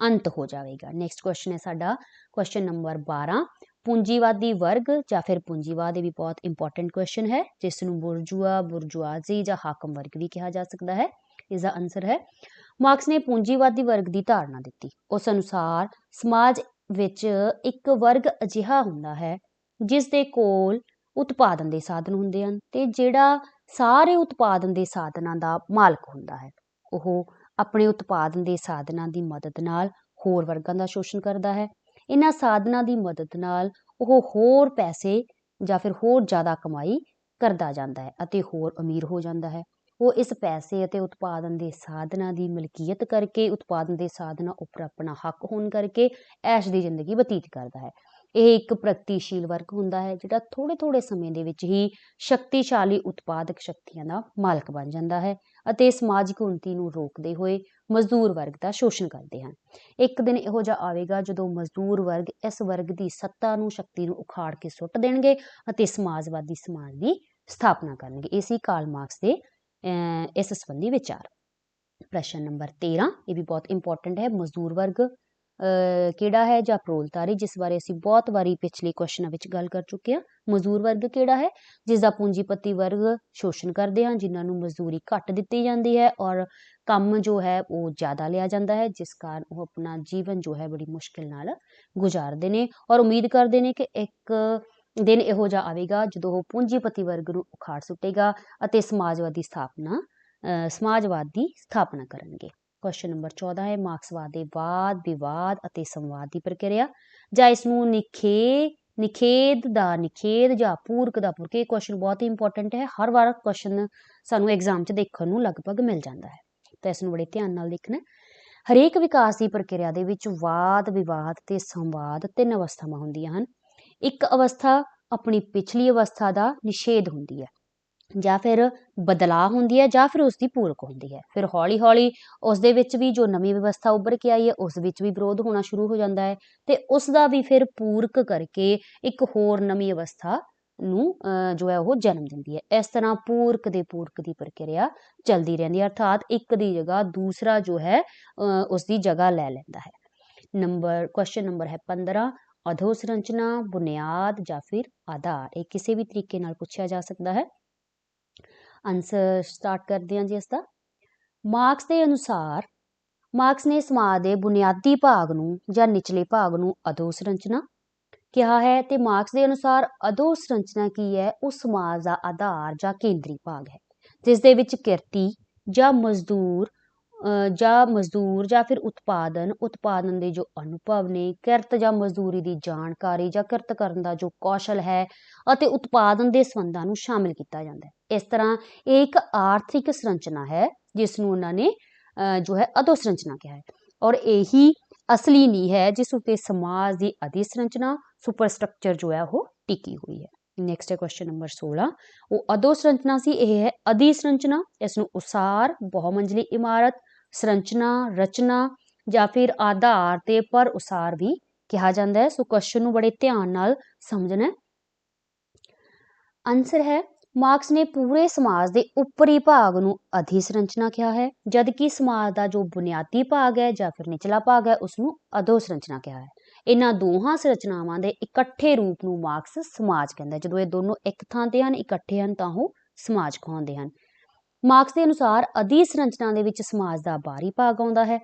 ਅੰਤ ਹੋ ਜਾਵੇਗਾ। ਨੈਕਸਟ ਕੁਐਸਚਨ ਹੈ ਸਾਡਾ। ਕੁਐਸਚਨ ਨੰਬਰ 12 ਪੂੰਜੀਵਾਦੀ ਵਰਗ ਜਾਂ ਫਿਰ ਪੂੰਜੀਵਾਦ ਇਹ ਵੀ ਬਹੁਤ ਇੰਪੋਰਟੈਂਟ ਕੁਐਸਚਨ ਹੈ, ਜਿਸ ਨੂੰ ਬੁਰਜੂਆ, ਬੁਰਜੁਆਜ਼ੀ ਜਾਂ ਹਾਕਮ ਵਰਗ ਵੀ ਕਿਹਾ ਜਾ ਸਕਦਾ ਹੈ। ਇਸ ਦਾ ਆਨਸਰ ਹੈ, ਮਾਰਕਸ ਨੇ ਪੂੰਜੀਵਾਦੀ ਵਰਗ ਦੀ ਧਾਰਨਾ ਦਿੱਤੀ। ਉਸ ਅਨੁਸਾਰ ਸਮਾਜ ਵਿੱਚ ਇੱਕ ਵਰਗ ਅਜਿਹਾ ਹੁੰਦਾ ਹੈ, ਜਿਸ ਦੇ ਕੋਲ ਉਤਪਾਦਨ ਦੇ ਸਾਧਨ ਹੁੰਦੇ ਹਨ ਤੇ ਜਿਹੜਾ ਸਾਰੇ ਉਤਪਾਦਨ ਦੇ ਸਾਧਨਾਂ ਦਾ ਮਾਲਕ ਹੁੰਦਾ ਹੈ। ਉਹ ਆਪਣੇ ਉਤਪਾਦਨ ਦੇ ਸਾਧਨਾਂ ਦੀ ਮਦਦ ਨਾਲ ਹੋਰ ਵਰਗਾਂ ਦਾ ਸ਼ੋਸ਼ਣ ਕਰਦਾ ਹੈ। ਇਹਨਾਂ ਸਾਧਨਾਂ ਦੀ ਮਦਦ ਨਾਲ ਉਹ ਹੋਰ ਪੈਸੇ ਜਾਂ ਫਿਰ ਹੋਰ ਜ਼ਿਆਦਾ ਕਮਾਈ ਕਰਦਾ ਜਾਂਦਾ ਹੈ ਅਤੇ ਹੋਰ ਅਮੀਰ ਹੋ ਜਾਂਦਾ ਹੈ। ਉਹ ਇਸ ਪੈਸੇ ਅਤੇ ਉਤਪਾਦਨ ਦੇ ਸਾਧਨਾਂ ਦੀ ਮਲਕੀਅਤ ਕਰਕੇ, ਉਤਪਾਦਨ ਦੇ ਸਾਧਨਾਂ ਉੱਪਰ ਆਪਣਾ ਹੱਕ ਹੋਣ ਕਰਕੇ ਐਸ਼ ਦੀ ਜ਼ਿੰਦਗੀ ਬਤੀਤ ਕਰਦਾ ਹੈ। ਇਹ ਇੱਕ ਪ੍ਰਗਤੀਸ਼ੀਲ ਵਰਗ ਹੁੰਦਾ ਹੈ ਜਿਹੜਾ ਥੋੜੇ ਥੋੜੇ ਸਮੇਂ ਦੇ ਵਿੱਚ ਹੀ ਸ਼ਕਤੀਸ਼ਾਲੀ ਉਤਪਾਦਕ ਸ਼ਕਤੀਆਂ ਦਾ ਮਾਲਕ ਬਣ ਜਾਂਦਾ ਹੈ ਅਤੇ ਸਮਾਜਿਕ ਉન્નਤੀ ਨੂੰ ਰੋਕਦੇ ਹੋਏ ਮਜ਼ਦੂਰ ਵਰਗ ਦਾ ਸ਼ੋਸ਼ਣ ਕਰਦੇ ਹਨ। ਇੱਕ ਦਿਨ ਇਹੋ ਜਿਹਾ ਆਵੇਗਾ ਜਦੋਂ ਮਜ਼ਦੂਰ ਵਰਗ ਇਸ ਵਰਗ ਦੀ ਸੱਤਾ ਨੂੰ ਸ਼ਕਤੀ ਨੂੰ ਉਖਾੜ ਕੇ ਸੁੱਟ ਦੇਣਗੇ ਅਤੇ ਸਮਾਜਵਾਦੀ ਸਮਾਜ ਦੀ ਸਥਾਪਨਾ ਕਰਨਗੇ। ਇਹ ਸੀ ਕਾਰਲ ਮਾਰਕਸ ਦੇ ਅਹ, ਇਸ ਸੰਬੰਧੀ ਵਿਚਾਰ। ਪ੍ਰਸ਼ਨ ਨੰਬਰ 13 ਇਹ ਵੀ ਬਹੁਤ ਇੰਪੋਰਟੈਂਟ ਹੈ ਮਜ਼ਦੂਰ ਵਰਗ ਕਿਹੜਾ ਹੈ ਜਾਂ ਪ੍ਰੋਲਤਾਰੀ ਜਿਸ ਬਾਰੇ ਅਸੀਂ ਬਹੁਤ ਵਾਰੀ ਪਿਛਲੇ ਕੁਐਸਚਨਾਂ ਵਿੱਚ ਗੱਲ ਕਰ ਚੁੱਕੇ ਹਾਂ। ਮਜ਼ਦੂਰ ਵਰਗ ਕਿਹੜਾ ਹੈ? ਜਿਸ ਦਾ ਪੂੰਜੀਪਤੀ ਵਰਗ ਸ਼ੋਸ਼ਣ ਕਰਦੇ ਹਨ ਜਿਨ੍ਹਾਂ ਨੂੰ ਮਜ਼ਦੂਰੀ ਘੱਟ ਦਿੱਤੀ ਜਾਂਦੀ ਹੈ ਔਰ ਕੰਮ ਜੋ ਹੈ ਉਹ ਜ਼ਿਆਦਾ ਲਿਆ ਜਾਂਦਾ ਹੈ ਜਿਸ ਕਾਰਨ ਉਹ ਆਪਣਾ ਜੀਵਨ ਜੋ ਹੈ ਬੜੀ ਮੁਸ਼ਕਿਲ ਨਾਲ ਗੁਜ਼ਾਰਦੇ ਨੇ। ਔਰ ਉਮੀਦ ਕਰਦੇ ਨੇ ਕਿ ਇੱਕ ਦਿਨ ਇਹੋ ਜਿਹਾ ਆਵੇਗਾ ਜਦੋਂ ਉਹ ਪੂੰਜੀਪਤੀ ਵਰਗ ਨੂੰ ਉਖਾੜ ਸੁੱਟੇਗਾ ਅਤੇ ਸਮਾਜਵਾਦੀ ਸਥਾਪਨਾ ਅ, ਸਮਾਜਵਾਦ ਦੀ ਸਥਾਪਨਾ ਕਰਨਗੇ। ਕੁਐਸਚਨ ਨੰਬਰ 14 ਹੈ ਮਾਰਕਸਵਾਦ ਦੇ ਵਾਦ ਵਿਵਾਦ ਅਤੇ ਸੰਵਾਦ ਦੀ ਪ੍ਰਕਿਰਿਆ। ਜਾਂ ਇਸ ਨੂੰ ਨਿਖੇ, ਨਿਖੇਧ ਦਾ ਨਿਖੇਧ ਜਾਂ ਪੂਰਕ ਦਾ ਪੂਰਕ, ਇਹ ਕੁਐਸਚਨ ਬਹੁਤ ਹੀ ਇੰਪੋਰਟੈਂਟ ਹੈ। ਹਰ ਵਾਰ ਕੁਐਸਚਨ ਸਾਨੂੰ ਐਗਜ਼ਾਮ 'ਚ ਦੇਖਣ ਨੂੰ ਲਗਭਗ ਮਿਲ ਜਾਂਦਾ ਹੈ। ਤਾਂ ਇਸ ਨੂੰ ਬੜੇ ਧਿਆਨ ਨਾਲ ਦੇਖਣਾ ਹਰੇਕ ਵਿਕਾਸ ਦੀ ਪ੍ਰਕਿਰਿਆ ਦੇ ਵਿੱਚ ਵਾਦ, ਵਿਵਾਦ ਤੇ ਸੰਵਾਦ ਤਿੰਨ ਅਵਸਥਾਵਾਂ ਹੁੰਦੀਆਂ ਹਨ। ਇੱਕ ਅਵਸਥਾ ਆਪਣੀ ਪਿਛਲੀ ਅਵਸਥਾ ਦਾ ਨਿਸ਼ੇਧ ਹੁੰਦੀ ਹੈ। ਜਾਂ ਫਿਰ ਬਦਲਾਅ ਹੁੰਦੀ ਹੈ ਜਾਂ ਫਿਰ ਉਸ ਦੀ ਪੂਰਕ ਹੁੰਦੀ ਹੈ। ਫਿਰ ਹੌਲੀ ਹੌਲੀ ਉਸ ਦੇ ਵਿੱਚ ਵੀ ਜੋ ਨਵੀਂ ਵਿਵਸਥਾ ਉੱਭਰ ਕੇ ਆਈ ਹੈ ਉਸ ਵਿੱਚ ਵੀ ਵਿਰੋਧ ਹੋਣਾ ਸ਼ੁਰੂ ਹੋ ਜਾਂਦਾ ਹੈ ਤੇ ਉਸ ਦਾ ਵੀ ਫਿਰ ਪੂਰਕ ਕਰਕੇ ਇੱਕ ਹੋਰ ਨਵੀਂ ਅਵਸਥਾ ਨੂੰ ਅਹ, ਜੋ ਹੈ ਉਹ ਜਨਮ ਦਿੰਦੀ ਹੈ। ਇਸ ਤਰ੍ਹਾਂ ਪੂਰਕ ਦੇ ਪੂਰਕ ਦੀ ਪ੍ਰਕਿਰਿਆ ਚੱਲਦੀ ਰਹਿੰਦੀ ਹੈ ਅਰਥਾਤ ਇੱਕ ਦੀ ਜਗ੍ਹਾ ਦੂਸਰਾ ਜੋ ਹੈ ਅਹ, ਉਸ ਦੀ ਜਗ੍ਹਾ ਲੈ ਲੈਂਦਾ ਹੈ। ਨੰਬਰ ਕੁਐਸਚਨ ਨੰਬਰ ਹੈ 15 ਅਧੋ ਸੰਰਚਨਾ ਬੁਨਿਆਦ ਜਾਂ ਫਿਰ ਆਧਾਰ। ਇਹ ਕਿਸੇ ਵੀ ਤਰੀਕੇ ਨਾਲ ਪੁੱਛਿਆ ਜਾ ਸਕਦਾ ਹੈ। ਆਨਸਰ ਸਟਾਰਟ ਕਰਦੇ ਹਾਂ ਜੀ ਇਸ ਦਾ ਮਾਰਕਸ ਦੇ ਅਨੁਸਾਰ ਮਾਰਕਸ ਨੇ ਸਮਾਜ ਦੇ ਬੁਨਿਆਦੀ ਭਾਗ ਨੂੰ ਜਾਂ ਨਿਚਲੇ ਭਾਗ ਨੂੰ ਅਧੋ ਸੰਰਚਨਾ ਕਿਹਾ ਹੈ ਤੇ ਮਾਰਕਸ ਦੇ ਅਨੁਸਾਰ ਅਧੋ ਸੰਰਚਨਾ ਕੀ ਹੈ? ਉਹ ਸਮਾਜ ਦਾ ਆਧਾਰ ਜਾਂ ਕੇਂਦਰੀ ਭਾਗ ਹੈ ਜਿਸ ਦੇ ਵਿੱਚ ਕਿਰਤੀ ਜਾਂ ਮਜ਼ਦੂਰ ਜਾਂ ਮਜ਼ਦੂਰ ਜਾਂ ਫਿਰ ਉਤਪਾਦਨ ਉਤਪਾਦਨ ਦੇ ਜੋ ਅਨੁਭਵ ਨੇ, ਕਿਰਤ ਜਾਂ ਮਜ਼ਦੂਰੀ ਦੀ ਜਾਣਕਾਰੀ ਜਾਂ ਕਿਰਤ ਕਰਨ ਦਾ ਜੋ ਕੌਸ਼ਲ ਹੈ ਅਤੇ ਉਤਪਾਦਨ ਦੇ ਸੰਬੰਧਾਂ ਨੂੰ ਸ਼ਾਮਿਲ ਕੀਤਾ ਜਾਂਦਾ ਇਸ ਤਰ੍ਹਾਂ ਇਹ ਇੱਕ ਆਰਥਿਕ ਸੰਰਚਨਾ ਹੈ, ਜਿਸ ਨੂੰ ਉਹਨਾਂ ਨੇ ਜੋ ਹੈ ਅਧੋ ਸੰਰਚਨਾ ਕਿਹਾ ਹੈ। ਔਰ ਇਹੀ ਅਸਲੀ ਨੀਂਹ ਹੈ, ਜਿਸ ਉੱਤੇ ਸਮਾਜ ਦੀ ਅਧੀ ਸੰਰਚਨਾ ਸੁਪਰਸਟਰਕਚਰ ਜੋ ਹੈ ਉਹ ਟਿਕੀ ਹੋਈ ਹੈ। ਨੈਕਸਟ ਹੈ ਕੁਐਸਚਨ ਨੰਬਰ 16 ਉਹ ਅਧੋ ਸੰਰਚਨਾ ਸੀ, ਇਹ ਹੈ ਅਧਿ ਸੰਰਚਨਾ ਇਸ ਨੂੰ ਉਸਾਰ ਬਹੁਮੰਜ਼ਲੀ ਇਮਾਰਤ ਸੰਰਚਨਾ, ਰਚਨਾ ਜਾਂ ਫਿਰ ਆਧਾਰ ਤੇ ਪਰ ਉਸਾਰ ਵੀ ਕਿਹਾ ਜਾਂਦਾ ਹੈ। ਸੋ ਕੁਐਸਚਨ ਨੂੰ ਬੜੇ ਧਿਆਨ ਨਾਲ ਸਮਝਣਾ ਆਨਸਰ ਹੈ, ਮਾਰਕਸ ਨੇ ਪੂਰੇ ਸਮਾਜ ਦੇ ਉੱਪਰੀ ਭਾਗ ਨੂੰ ਅਧੀ ਸੰਰਚਨਾ ਕਿਹਾ ਹੈ, ਜਦਕਿ ਸਮਾਜ ਦਾ ਜੋ ਬੁਨਿਆਦੀ ਭਾਗ ਹੈ ਜਾਂ ਫਿਰ ਨਿਚਲਾ ਭਾਗ ਹੈ ਉਸ ਨੂੰ ਅਧੋ ਸੰਰਚਨਾ ਕਿਹਾ ਹੈ। ਇਹਨਾਂ ਦੋਹਾਂ ਸੰਰਚਨਾਵਾਂ ਦੇ ਇਕੱਠੇ ਰੂਪ ਨੂੰ ਮਾਰਕਸ ਸਮਾਜ ਕਹਿੰਦਾ ਜਦੋਂ ਇਹ ਦੋਨੋਂ ਇੱਕ ਥਾਂ ਤੇ ਹਨ, ਇਕੱਠੇ ਹਨ, ਤਾਂ ਉਹ ਸਮਾਜ ਕਹਾਉਂਦੇ ਹਨ। ਮਾਰਕਸ ਦੇ ਅਨੁਸਾਰ ਅਧੀ ਸੰਰਚਨਾ ਦੇ ਵਿੱਚ ਸਮਾਜ ਦਾ ਬਾਹਰੀ ਭਾਗ ਆਉਂਦਾ ਹੈ।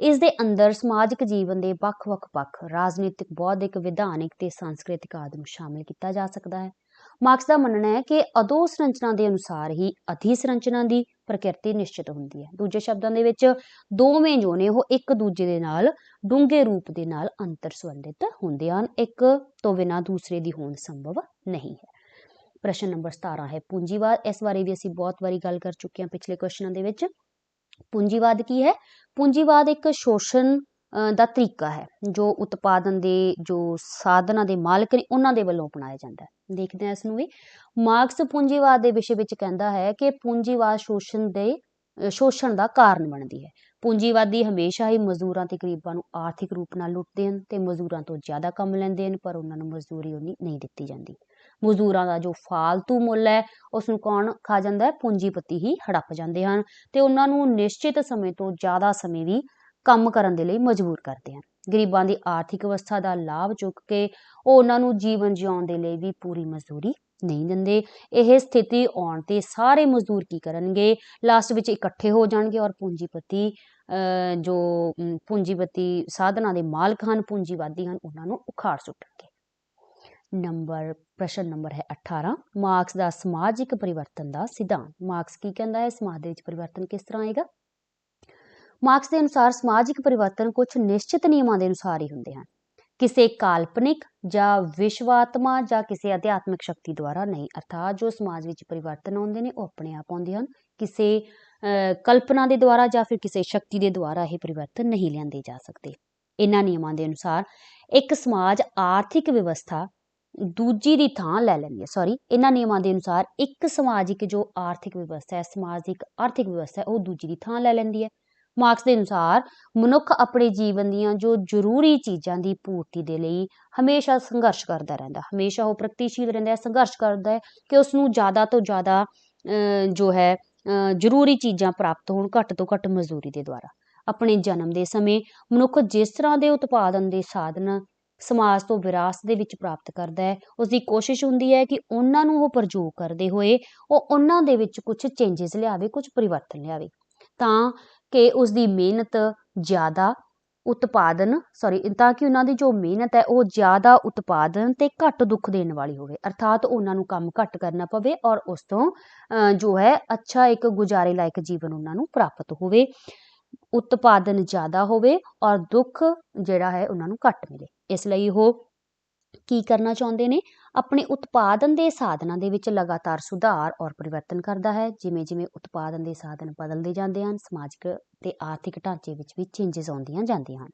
ਇਸ ਦੇ ਅੰਦਰ ਸਮਾਜਿਕ ਜੀਵਨ ਦੇ ਵੱਖ-ਵੱਖ ਪੱਖ, ਰਾਜਨੀਤਿਕ, ਬੌਧਿਕ, ਵਿਧਾਨਿਕ ਤੇ ਸੰਸਕ੍ਰਿਤਿਕ ਆਦਿ ਨੂੰ ਸ਼ਾਮਿਲ ਕੀਤਾ ਜਾ ਸਕਦਾ ਹੈ। ਮਾਰਕਸ ਦਾ ਮੰਨਣਾ ਹੈ ਕਿ ਅਧੋ ਸੰਰਚਨਾ ਦੇ ਅਨੁਸਾਰ ਹੀ ਅਧੀ ਸੰਰਚਨਾ ਦੀ ਪ੍ਰਕਿਰਤੀ ਨਿਸ਼ਚਿਤ ਹੁੰਦੀ ਹੈ। ਦੂਜੇ ਸ਼ਬਦਾਂ ਦੇ ਵਿੱਚ ਦੋਵੇਂ ਜੋ ਨੇ ਉਹ ਇੱਕ ਦੂਜੇ ਦੇ ਨਾਲ ਡੂੰਘੇ ਰੂਪ ਦੇ ਨਾਲ ਅੰਤਰ ਸੰਬੰਧਿਤ ਹੁੰਦੇ ਹਨ। ਇੱਕ ਤੋਂ ਬਿਨਾਂ ਦੂਸਰੇ ਦੀ ਹੋਂਦ ਸੰਭਵ ਨਹੀਂ ਹੈ। ਪ੍ਰਸ਼ਨ ਨੰਬਰ 17 ਹੈ। ਪੂੰਜੀਵਾਦ, ਇਸ ਬਾਰੇ ਵੀ ਅਸੀਂ ਬਹੁਤ ਵਾਰੀ ਗੱਲ ਕਰ ਚੁੱਕੇ ਹਾਂ ਪਿਛਲੇ ਕੁਐਸਚਨਾਂ ਦੇ ਵਿੱਚ। ਪੂੰਜੀਵਾਦ ਕੀ ਹੈ? ਪੂੰਜੀਵਾਦ ਇੱਕ ਸ਼ੋਸ਼ਣ ਦਾ ਤਰੀਕਾ ਹੈ, ਜੋ ਉਤਪਾਦਨ ਦੇ, ਜੋ ਸਾਧਨਾਂ ਦੇ ਮਾਲਕ ਨੇ, ਉਹਨਾਂ ਦੇ ਵੱਲੋਂ ਅਪਣਾਇਆ ਜਾਂਦਾ ਹੈ। ਦੇਖਦੇ ਹਾਂ ਇਸ ਨੂੰ ਵੀ। ਮਾਰਕਸ ਪੂੰਜੀਵਾਦ ਦੇ ਵਿਸ਼ੇ ਵਿੱਚ ਕਹਿੰਦਾ ਹੈ ਕਿ ਪੂੰਜੀਵਾਦ ਸ਼ੋਸ਼ਣ ਦੇ ਸ਼ੋਸ਼ਣ ਦਾ ਕਾਰਨ ਬਣਦੀ ਹੈ। ਪੂੰਜੀਵਾਦੀ ਹਮੇਸ਼ਾ ਹੀ ਮਜ਼ਦੂਰਾਂ ਤੇ ਗਰੀਬਾਂ ਨੂੰ ਆਰਥਿਕ ਰੂਪ ਨਾਲ ਲੁੱਟਦੇ ਹਨ ਤੇ ਮਜ਼ਦੂਰਾਂ ਤੋਂ ਜ਼ਿਆਦਾ ਕੰਮ ਲੈਂਦੇ ਹਨ, ਪਰ ਉਹਨਾਂ ਨੂੰ ਮਜ਼ਦੂਰੀ ਉਨੀ ਨਹੀਂ ਦਿੱਤੀ ਜਾਂਦੀ। ਮਜ਼ਦੂਰਾਂ ਦਾ ਜੋ ਫਾਲਤੂ ਮੁੱਲ ਹੈ ਉਸ ਨੂੰ ਕੌਣ ਖਾ ਜਾਂਦਾ ਹੈ? ਪੂੰਜੀਪਤੀ ਹੀ ਹੜੱਪ ਜਾਂਦੇ ਹਨ ਤੇ ਉਹਨਾਂ ਨੂੰ ਨਿਸ਼ਚਿਤ ਸਮੇਂ ਤੋਂ ਜ਼ਿਆਦਾ ਸਮੇਂ ਵੀ ਕੰਮ ਕਰਨ ਦੇ ਲਈ ਮਜਬੂਰ ਕਰਦੇ ਹਨ। ਗਰੀਬਾਂ ਦੀ ਆਰਥਿਕ ਅਵਸਥਾ ਦਾ ਲਾਭ ਚੁੱਕ ਕੇ ਉਹ ਉਹਨਾਂ ਨੂੰ ਜੀਵਨ ਜਿਉਣ ਦੇ ਲਈ ਵੀ ਪੂਰੀ ਮਜ਼ਦੂਰੀ ਨਹੀਂ ਦਿੰਦੇ। ਇਹ ਸਥਿਤੀ ਆਉਣ ਤੇ ਸਾਰੇ ਮਜ਼ਦੂਰ ਕੀ ਕਰਨਗੇ? ਲਾਸਟ ਵਿੱਚ ਇਕੱਠੇ ਹੋ ਜਾਣਗੇ ਔਰ ਪੂੰਜੀਪਤੀ ਜੋ ਪੂੰਜੀਪਤੀ ਸਾਧਨਾਂ ਦੇ ਮਾਲਕ ਹਨ ਪੂੰਜੀਵਾਦੀ ਹਨ, ਉਹਨਾਂ ਨੂੰ ਉਖਾੜ ਸੁੱਟਣਗੇ। ਨੰਬਰ ਪ੍ਰਸ਼ਨ ਨੰਬਰ ਹੈ 18 ਮਾਰਕਸ ਦਾ ਸਮਾਜਿਕ ਪਰਿਵਰਤਨ ਦਾ ਸਿਧਾਂਤ। ਮਾਰਕਸ ਕੀ ਕਹਿੰਦਾ ਹੈ? ਸਮਾਜ ਦੇ ਵਿੱਚ ਪਰਿਵਰਤਨ ਕਿਸ ਤਰ੍ਹਾਂ ਆਏਗਾ? ਮਾਰਕਸ ਦੇ ਅਨੁਸਾਰ ਸਮਾਜਿਕ ਪਰਿਵਰਤਨ ਕੁਝ ਨਿਸ਼ਚਿਤ ਨਿਯਮਾਂ ਦੇ ਅਨੁਸਾਰ ਹੀ ਹੁੰਦੇ ਹਨ। ਕਿਸੇ ਕਾਲਪਨਿਕ ਜਾਂ ਵਿਸ਼ਵਾਤਮਾ ਜਾਂ ਕਿਸੇ ਅਧਿਆਤਮਿਕ ਸ਼ਕਤੀ ਦੁਆਰਾ ਨਹੀਂ ਅਰਥਾਤ ਜੋ ਸਮਾਜ ਵਿੱਚ ਪਰਿਵਰਤਨ ਆਉਂਦੇ ਨੇ ਉਹ ਆਪਣੇ ਆਪ ਆਉਂਦੇ ਹਨ। ਕਿਸੇ ਅਹ, ਕਲਪਨਾ ਦੇ ਦੁਆਰਾ ਜਾਂ ਫਿਰ ਕਿਸੇ ਸ਼ਕਤੀ ਦੇ ਦੁਆਰਾ ਇਹ ਪਰਿਵਰਤਨ ਨਹੀਂ ਲਿਆਂਦੇ ਜਾ ਸਕਦੇ। ਇਹਨਾਂ ਨਿਯਮਾਂ ਦੇ ਅਨੁਸਾਰ ਇੱਕ ਸਮਾਜ ਆਰਥਿਕ ਵਿਵਸਥਾ ਦੂਜੀ ਦੀ ਥਾਂ ਲੈ ਲੈਂਦੀ ਹੈ ਸੌਰੀ ਇਹਨਾਂ ਨਿਯਮਾਂ ਦੇ ਅਨੁਸਾਰ ਇੱਕ ਸਮਾਜਿਕ ਜੋ ਆਰਥਿਕ ਵਿਵਸਥਾ ਹੈ, ਸਮਾਜਿਕ ਆਰਥਿਕ ਵਿਵਸਥਾ ਹੈ, ਉਹ ਦੂਜੀ ਦੀ ਥਾਂ ਲੈ ਲੈਂਦੀ ਹੈ। ਮਾਰਕਸ ਦੇ ਅਨੁਸਾਰ ਮਨੁੱਖ ਆਪਣੇ ਜੀਵਨ ਦੀਆਂ ਜੋ ਜ਼ਰੂਰੀ ਚੀਜ਼ਾਂ ਦੀ ਪੂਰਤੀ ਦੇ ਲਈ ਹਮੇਸ਼ਾ ਸੰਘਰਸ਼ ਕਰਦਾ ਰਹਿੰਦਾ, ਹਮੇਸ਼ਾ ਉਹ ਪ੍ਰਗਤੀਸ਼ੀਲ ਰਹਿੰਦਾ ਹੈ, ਸੰਘਰਸ਼ ਕਰਦਾ ਹੈ ਕਿ ਉਸ ਨੂੰ ਜ਼ਿਆਦਾ ਤੋਂ ਜ਼ਿਆਦਾ ਜੋ ਹੈ ਜ਼ਰੂਰੀ ਚੀਜ਼ਾਂ ਪ੍ਰਾਪਤ ਹੋਣ ਘੱਟ ਤੋਂ ਘੱਟ ਮਜ਼ਦੂਰੀ ਦੇ ਦੁਆਰਾ। ਆਪਣੇ ਜਨਮ ਦੇ ਸਮੇਂ ਮਨੁੱਖ ਜਿਸ ਤਰ੍ਹਾਂ ਦੇ ਉਤਪਾਦਨ ਦੇ ਸਾਧਨ ਸਮਾਜ ਤੋਂ ਵਿਰਾਸਤ ਦੇ ਵਿੱਚ ਪ੍ਰਾਪਤ ਕਰਦਾ ਹੈ। ਉਸ ਦੀ ਕੋਸ਼ਿਸ਼ ਹੁੰਦੀ ਹੈ ਕਿ ਉਹਨਾਂ ਨੂੰ ਉਹ ਪ੍ਰਯੋਗ ਕਰਦੇ ਹੋਏ ਉਹ ਉਹਨਾਂ ਦੇ ਵਿੱਚ ਕੁਛ ਚੇਂਜਸ ਲਿਆਵੇ ਕੁਝ ਪਰਿਵਰਤਨ ਲਿਆਵੇ। ਤਾਂ ਕਿ ਉਸ ਦੀ ਮਿਹਨਤ ਜ਼ਿਆਦਾ ਉਤਪਾਦਨ ਸੋਰੀ ਤਾਂ ਕਿ ਉਹਨਾਂ ਦੀ ਜੋ ਮਿਹਨਤ ਹੈ ਉਹ ਜ਼ਿਆਦਾ ਉਤਪਾਦਨ ਅਤੇ ਘੱਟ ਦੁੱਖ ਦੇਣ ਵਾਲੀ ਹੋਵੇ। ਅਰਥਾਤ ਉਹਨਾਂ ਨੂੰ ਕੰਮ ਘੱਟ ਕਰਨਾ ਪਵੇ ਔਰ ਉਸ ਤੋਂ ਜੋ ਹੈ ਅੱਛਾ ਇੱਕ ਗੁਜ਼ਾਰੇ ਲਾਇਕ ਜੀਵਨ ਉਹਨਾਂ ਨੂੰ ਪ੍ਰਾਪਤ ਹੋਵੇ, ਉਤਪਾਦਨ ਜ਼ਿਆਦਾ ਹੋਵੇ ਔਰ ਦੁੱਖ ਜਿਹੜਾ ਹੈ ਉਹਨਾਂ ਨੂੰ ਘੱਟ ਮਿਲੇ। ਇਸ ਲਈ ਉਹ ਕੀ ਕਰਨਾ ਚਾਹੁੰਦੇ ਨੇ? ਆਪਣੇ ਉਤਪਾਦਨ ਦੇ ਸਾਧਨਾਂ ਦੇ ਵਿੱਚ ਲਗਾਤਾਰ ਸੁਧਾਰ ਔਰ ਪਰਿਵਰਤਨ ਕਰਦਾ ਹੈ। ਜਿਵੇਂ ਜਿਵੇਂ ਉਤਪਾਦਨ ਦੇ ਸਾਧਨ ਬਦਲਦੇ ਜਾਂਦੇ ਹਨ, ਸਮਾਜਿਕ ਤੇ ਆਰਥਿਕ ਢਾਂਚੇ ਵਿੱਚ ਵੀ ਚੇਂਜਸ ਆਉਂਦੀਆਂ ਜਾਂਦੀਆਂ ਹਨ।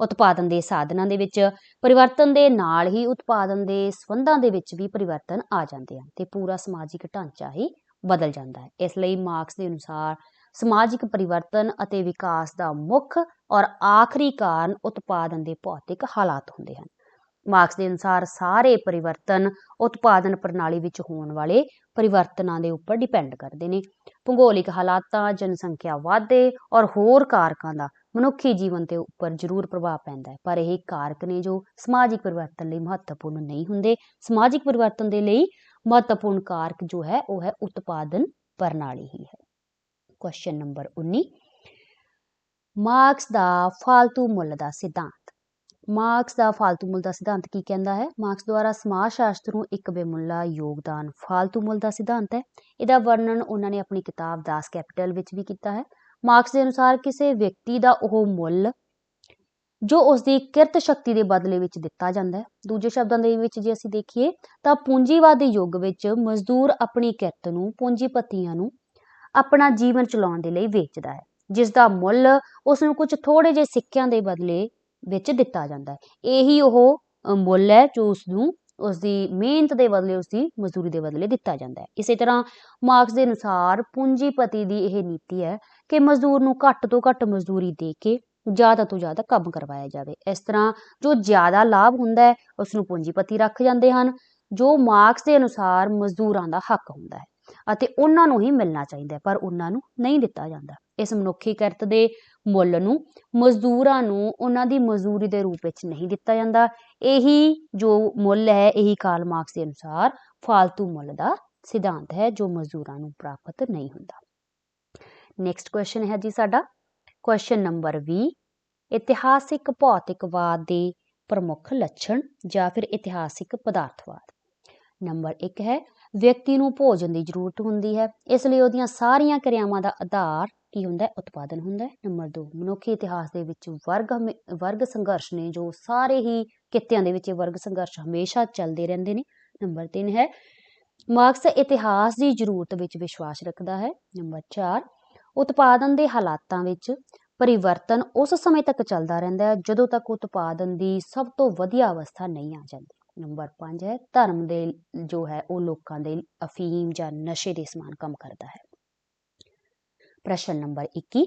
ਉਤਪਾਦਨ ਦੇ ਸਾਧਨਾਂ ਦੇ ਵਿੱਚ ਪਰਿਵਰਤਨ ਦੇ ਨਾਲ ਹੀ ਉਤਪਾਦਨ ਦੇ ਸੰਬੰਧਾਂ ਦੇ ਵਿੱਚ ਵੀ ਪਰਿਵਰਤਨ ਆ ਜਾਂਦੇ ਹਨ ਤੇ ਪੂਰਾ ਸਮਾਜਿਕ ਢਾਂਚਾ ਹੀ ਬਦਲ ਜਾਂਦਾ ਹੈ। ਇਸ ਲਈ ਮਾਰਕਸ ਦੇ ਅਨੁਸਾਰ ਸਮਾਜਿਕ ਪਰਿਵਰਤਨ ਅਤੇ ਵਿਕਾਸ ਦਾ ਮੁੱਖ ਔਰ ਆਖਰੀ ਕਾਰਨ ਉਤਪਾਦਨ ਦੇ ਭੌਤਿਕ ਹਾਲਾਤ ਹੁੰਦੇ ਹਨ। ਮਾਰਕਸ ਦੇ ਅਨੁਸਾਰ ਸਾਰੇ ਪਰਿਵਰਤਨ ਉਤਪਾਦਨ ਪ੍ਰਣਾਲੀ ਵਿੱਚ ਹੋਣ ਵਾਲੇ ਪਰਿਵਰਤਨਾਂ ਦੇ ਉੱਪਰ ਡਿਪੈਂਡ ਕਰਦੇ ਨੇ। ਭੂਗੋਲਿਕ ਹਾਲਾਤਾਂ, ਜਨਸੰਖਿਆ ਵਾਧੇ ਔਰ ਹੋਰ ਕਾਰਕਾਂ ਦਾ ਮਨੁੱਖੀ ਜੀਵਨ ਤੇ ਉੱਪਰ ਜ਼ਰੂਰ ਪ੍ਰਭਾਵ ਪੈਂਦਾ ਹੈ। ਪਰ ਇਹ ਕਾਰਕ ਨੇ ਜੋ ਸਮਾਜਿਕ ਪਰਿਵਰਤਨ ਲਈ ਮਹੱਤਵਪੂਰਨ ਨਹੀਂ ਹੁੰਦੇ, ਸਮਾਜਿਕ ਪਰਿਵਰਤਨ ਦੇ ਲਈ ਮਹੱਤਵਪੂਰਨ ਕਾਰਕ ਜੋ ਹੈ, ਉਹ ਹੈ ਉਤਪਾਦਨ ਪ੍ਰਣਾਲੀ ਹੀ ਹੈ। ਕੁਐਸਚਨ ਨੰਬਰ 19 ਮਾਰਕਸ ਦਾ ਫਾਲਤੂ ਮੁੱਲ ਦਾ ਸਿਧਾਂਤ। ਮਾਰਕਸ ਦਾ ਫਾਲਤੂ ਮੁੱਲ ਦਾ ਸਿਧਾਂਤ ਕੀ ਕਹਿੰਦਾ ਹੈ? ਮਾਰਕਸ ਦੁਆਰਾ ਸਮਾਜ ਸ਼ਾਸਤਰ ਨੂੰ ਇੱਕ ਬੇਮੁੱਲਾ ਯੋਗਦਾਨ ਫਾਲਤੂ ਮੁੱਲ ਦਾ ਸਿਧਾਂਤ ਹੈ। ਇਹਦਾ ਵਰਣਨ ਉਹਨਾਂ ਨੇ ਆਪਣੀ ਕਿਤਾਬ ਦਾਸ ਕੈਪੀਟਲ ਵਿੱਚ ਵੀ ਕੀਤਾ ਹੈ। ਮਾਰਕਸ ਦੇ ਅਨੁਸਾਰ ਕਿਸੇ ਵਿਅਕਤੀ ਦਾ ਉਹ ਮੁੱਲ ਜੋ ਉਸ ਦੀ ਕਿਰਤ ਸ਼ਕਤੀ ਦੇ ਬਦਲੇ ਵਿੱਚ ਦਿੱਤਾ ਜਾਂਦਾ ਹੈ। ਦੂਜੇ ਸ਼ਬਦਾਂ ਦੇ ਵਿੱਚ ਜੇ ਅਸੀਂ ਦੇਖੀਏ ਤਾਂ ਪੂੰਜੀਵਾਦੀ ਯੁੱਗ ਵਿੱਚ ਮਜ਼ਦੂਰ ਆਪਣੀ ਕਿਰਤ ਨੂੰ, ਪੂੰਜੀਪਤੀਆਂ ਨੂੰ ਆਪਣਾ ਜੀਵਨ ਚਲਾਉਣ ਦੇ ਲਈ ਵੇਚਦਾ ਹੈ। ਜਿਸ ਦਾ ਮੁੱਲ ਉਸ ਨੂੰ ਕੁਝ ਥੋੜੇ ਜਿਹੇ ਸਿੱਕਿਆਂ ਦੇ ਬਦਲੇ ਵਿੱਚ ਦਿੱਤਾ ਜਾਂਦਾ ਹੈ। ਇਹੀ ਉਹ ਮੁੱਲ ਹੈ ਜੋ ਉਸ ਨੂੰ ਉਸ ਦੀ ਮਿਹਨਤ ਦੇ ਬਦਲੇ ਉਸ ਦੀ ਮਜ਼ਦੂਰੀ ਦੇ ਬਦਲੇ ਦਿੱਤਾ ਜਾਂਦਾ ਹੈ। ਇਸੇ ਤਰ੍ਹਾਂ ਮਾਰਕਸ ਦੇ ਅਨੁਸਾਰ ਪੂੰਜੀਪਤੀ ਦੀ ਇਹ ਨੀਤੀ ਹੈ ਕਿ ਮਜ਼ਦੂਰ ਨੂੰ ਘੱਟ ਤੋਂ ਘੱਟ ਮਜ਼ਦੂਰੀ ਦੇ ਕੇ ਜ਼ਿਆਦਾ ਤੋਂ ਜ਼ਿਆਦਾ ਕੰਮ ਕਰਵਾਇਆ ਜਾਵੇ। ਇਸ ਤਰ੍ਹਾਂ ਜੋ ਜ਼ਿਆਦਾ ਲਾਭ ਹੁੰਦਾ ਹੈ ਉਸ ਨੂੰ ਪੂੰਜੀਪਤੀ ਰੱਖ ਜਾਂਦੇ ਹਨ। ਜੋ ਮਾਰਕਸ ਦੇ ਅਨੁਸਾਰ ਮਜ਼ਦੂਰਾਂ ਦਾ ਹੱਕ ਹੁੰਦਾ ਹੈ। ਅਤੇ ਉਹਨਾਂ ਨੂੰ ਹੀ ਮਿਲਣਾ ਚਾਹੀਦਾ ਪਰ ਉਹਨਾਂ ਨੂੰ ਨਹੀਂ ਦਿੱਤਾ ਜਾਂਦਾ। ਇਸ ਮਨੁੱਖੀ ਕਿਰਤ ਦੇ ਮੁੱਲ ਨੂੰ, ਮਜ਼ਦੂਰਾਂ ਨੂੰ ਉਹਨਾਂ ਦੀ ਮਜ਼ਦੂਰੀ ਦੇ ਰੂਪ ਵਿੱਚ ਨਹੀਂ ਦਿੱਤਾ ਜਾਂਦਾ। ਇਹੀ ਜੋ ਮੁੱਲ ਹੈ, ਇਹੀ ਕਾਲ ਮਾਰਕਸ ਦੇ ਅਨੁਸਾਰ ਫालतू ਮੁੱਲ ਦਾ ਸਿਧਾਂਤ ਹੈ, ਜੋ ਮਜ਼ਦੂਰਾਂ ਨੂੰ ਪ੍ਰਾਪਤ ਨਹੀਂ ਹੁੰਦਾ। ਨੈਕਸਟ ਕੁਐਸਚਨ ਹੈ ਜੀ ਸਾਡਾ। ਕੁਐਸਚਨ ਨੰਬਰ 20 ਇਤਿਹਾਸਿਕ ਭੌਤਿਕਵਾਦ ਦੇ ਪ੍ਰਮੁੱਖ ਲੱਛਣ ਜਾਂ ਫਿਰ ਇਤਿਹਾਸਿਕ ਪਦਾਰਥਵਾਦ। ਨੰਬਰ 1 ਹੈ ਵਿਅਕਤੀ ਨੂੰ ਭੋਜਨ ਦੀ ਜ਼ਰੂਰਤ ਹੁੰਦੀ ਹੈ। ਇਸ ਲਈ ਉਹਦੀਆਂ ਸਾਰੀਆਂ ਕਿਰਿਆਵਾਂ ਦਾ ਆਧਾਰ ਕੀ ਹੁੰਦਾ ਉਤਪਾਦਨ ਹੁੰਦਾ ਨੰਬਰ 2 ਮਨੁੱਖੀ ਇਤਿਹਾਸ ਦੇ ਵਿੱਚ ਵਰਗ ਵਰਗ ਸੰਘਰਸ਼ ਨੇ ਜੋ ਸਾਰੇ ਹੀ ਕਿੱਤਿਆਂ ਦੇ ਵਿੱਚ ਵਰਗ ਸੰਘਰਸ਼ ਹਮੇਸ਼ਾ ਚੱਲਦੇ ਰਹਿੰਦੇ ਨੇ। ਨੰਬਰ 3 ਹੈ, ਮਾਰਕਸ ਇਤਿਹਾਸ ਦੀ ਜ਼ਰੂਰਤ ਵਿੱਚ ਵਿਸ਼ਵਾਸ ਰੱਖਦਾ ਹੈ। ਨੰਬਰ 4 ਉਤਪਾਦਨ ਦੇ ਹਾਲਾਤਾਂ ਵਿੱਚ ਪਰਿਵਰਤਨ ਉਸ ਸਮੇਂ ਤੱਕ ਚੱਲਦਾ ਰਹਿੰਦਾ ਹੈ ਜਦੋਂ ਤੱਕ ਉਤਪਾਦਨ ਦੀ ਸਭ ਤੋਂ ਵਧੀਆ ਅਵਸਥਾ ਨਹੀਂ ਆ ਜਾਂਦੀ। ਨੰਬਰ 5 ਹੈ, ਧਰਮ ਦੇ ਜੋ ਹੈ ਉਹ ਲੋਕਾਂ ਦੇ ਅਫੀਮ ਜਾਂ ਨਸ਼ੇ ਦੇ ਸਮਾਨ ਕੰਮ ਕਰਦਾ ਹੈ। ਪ੍ਰਸ਼ਨ ਨੰਬਰ 21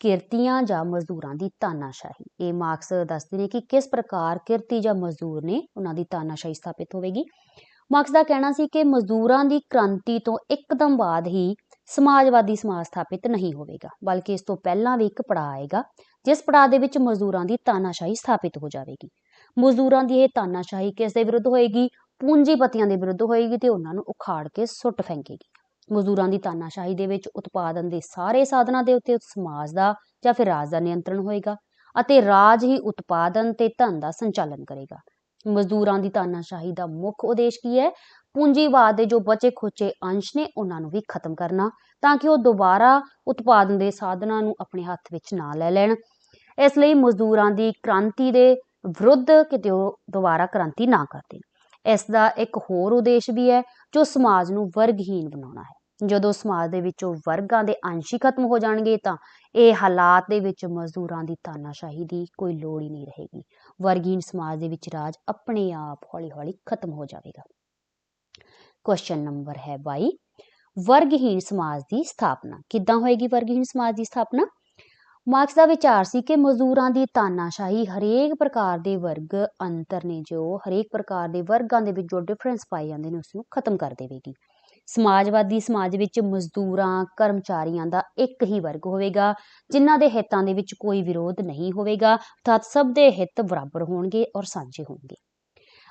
ਕਿਰਤੀਆਂ ਜਾਂ ਮਜ਼ਦੂਰਾਂ ਦੀ ਤਾਨਾਸ਼ਾਹੀ। ਇਹ ਮਾਰਕਸ ਦੱਸਦੇ ਨੇ ਕਿ ਕਿਸ ਪ੍ਰਕਾਰ ਕਿਰਤੀ ਜਾਂ ਮਜ਼ਦੂਰ ਨੇ ਉਹਨਾਂ ਦੀ ਤਾਨਾਸ਼ਾਹੀ ਸਥਾਪਿਤ ਹੋਵੇਗੀ। ਮਾਰਕਸ ਦਾ ਕਹਿਣਾ ਸੀ ਕਿ ਮਜ਼ਦੂਰਾਂ ਦੀ ਕ੍ਰਾਂਤੀ ਤੋਂ ਇੱਕਦਮ ਬਾਅਦ ਹੀ ਸਮਾਜਵਾਦੀ ਸਮਾਜ ਸਥਾਪਿਤ ਨਹੀਂ ਹੋਵੇਗਾ, ਬਲਕਿ ਇਸ ਤੋਂ ਪਹਿਲਾਂ ਵੀ ਇੱਕ ਪੜਾਅ ਆਏਗਾ, ਜਿਸ ਪੜਾਅ ਦੇ ਵਿੱਚ ਮਜ਼ਦੂਰਾਂ ਦੀ ਤਾਨਾਸ਼ਾਹੀ ਸਥਾਪਿਤ ਹੋ ਜਾਵੇਗੀ। ਮਜ਼ਦੂਰਾਂ ਦੀ ਇਹ ਤਾਨਾਸ਼ਾਹੀ ਕਿਸ ਦੇ ਵਿਰੁੱਧ ਹੋਏਗੀ? ਪੂੰਜੀਪਤੀਆਂ ਦੇ ਵਿਰੁੱਧ ਹੋਏਗੀ ਤੇ ਉਹਨਾਂ ਨੂੰ ਉਖਾੜ ਕੇ ਸੁੱਟ ਫੈਂਕੇਗੀ। ਮਜ਼ਦੂਰਾਂ ਦੀ ਤਾਨਾਸ਼ਾਹੀ ਦੇ ਵਿੱਚ ਉਤਪਾਦਨ ਦੇ ਸਾਰੇ ਸਾਧਨਾਂ ਦੇ ਉੱਤੇ ਸਮਾਜ ਦਾ ਜਾਂ ਫਿਰ ਰਾਜ ਦਾ ਨਿਯੰਤਰਣ ਹੋਏਗਾ ਅਤੇ ਰਾਜ ਹੀ ਉਤਪਾਦਨ ਤੇ ਧਨ ਦਾ ਸੰਚਾਲਨ ਕਰੇਗਾ। ਮਜ਼ਦੂਰਾਂ ਦੀ ਤਾਨਾਸ਼ਾਹੀ ਦਾ ਮੁੱਖ ਉਦੇਸ਼ ਕੀ ਹੈ? ਪੂੰਜੀਵਾਦ ਦੇ ਜੋ ਬਚੇ ਖੋਚੇ ਅੰਸ਼ ਨੇ, ਉਹਨਾਂ ਨੂੰ ਵੀ ਖਤਮ ਕਰਨਾ ਤਾਂ ਕਿ ਉਹ ਦੁਬਾਰਾ ਉਤਪਾਦਨ ਦੇ ਸਾਧਨਾਂ ਨੂੰ ਆਪਣੇ ਹੱਥ ਵਿੱਚ ਨਾ ਲੈ ਲੈਣ। ਇਸ ਲਈ ਮਜ਼ਦੂਰਾਂ ਦੀ ਕ੍ਰਾਂਤੀ ਦੇ ਵਿਰੁੱਧ ਕਿਤੇ ਉਹ ਦੁਬਾਰਾ ਕ੍ਰਾਂਤੀ ਨਾ ਕਰ ਦੇਣ। ਇਸ ਦਾ ਇੱਕ ਹੋਰ ਉਦੇਸ਼ ਵੀ ਹੈ, ਜੋ ਸਮਾਜ ਨੂੰ ਵਰਗਹੀਨ ਬਣਾਉਣਾ ਹੈ। ਜਦੋਂ ਸਮਾਜ ਦੇ ਵਿੱਚੋਂ ਵਰਗਾਂ ਦੇ ਅੰਸ਼ ਹੀ ਖਤਮ ਹੋ ਜਾਣਗੇ, ਤਾਂ ਇਹ ਹਾਲਾਤ ਦੇ ਵਿੱਚ ਮਜ਼ਦੂਰਾਂ ਦੀ ਤਾਨਾਸ਼ਾਹੀ ਦੀ ਕੋਈ ਲੋੜ ਹੀ ਨਹੀਂ ਰਹੇਗੀ। ਵਰਗਹੀਣ ਸਮਾਜ ਦੇ ਵਿੱਚ ਰਾਜ ਆਪਣੇ ਆਪ ਹੌਲੀ-ਹੌਲੀ ਖਤਮ ਹੋ ਜਾਵੇਗਾ। ਕੁਐਸਚਨ ਨੰਬਰ ਹੈ 22 ਵਰਗਹੀਣ ਸਮਾਜ ਦੀ ਸਥਾਪਨਾ। ਕਿੱਦਾਂ ਹੋਏਗੀ ਵਰਗਹੀਣ ਸਮਾਜ ਦੀ ਸਥਾਪਨਾ? ਮਾਰਕਸ ਦਾ ਵਿਚਾਰ ਸੀ ਕਿ ਮਜ਼ਦੂਰਾਂ ਦੀ ਤਾਨਾਸ਼ਾਹੀ ਹਰੇਕ ਪ੍ਰਕਾਰ ਦੇ ਵਰਗ ਅੰਤਰ ਨੇ, ਜੋ ਹਰੇਕ ਪ੍ਰਕਾਰ ਦੇ ਵਰਗਾਂ ਦੇ ਵਿੱਚ ਜੋ ਡਿਫਰੈਂਸ ਪਾਏ ਜਾਂਦੇ ਨੇ ਉਸ ਨੂੰ ਖਤਮ ਕਰ ਦੇਵੇਗੀ। ਸਮਾਜਵਾਦੀ ਸਮਾਜ ਵਿੱਚ ਮਜ਼ਦੂਰਾਂ, ਕਰਮਚਾਰੀਆਂ ਦਾ ਇੱਕ ਹੀ ਵਰਗ ਹੋਵੇਗਾ, ਜਿਨ੍ਹਾਂ ਦੇ ਹਿੱਤਾਂ ਦੇ ਵਿੱਚ ਕੋਈ ਵਿਰੋਧ ਨਹੀਂ ਹੋਵੇਗਾ, ਅਰਥਾਤ ਸਭ ਦੇ ਹਿੱਤ ਬਰਾਬਰ ਹੋਣਗੇ ਔਰ ਸਾਂਝੇ ਹੋਣਗੇ।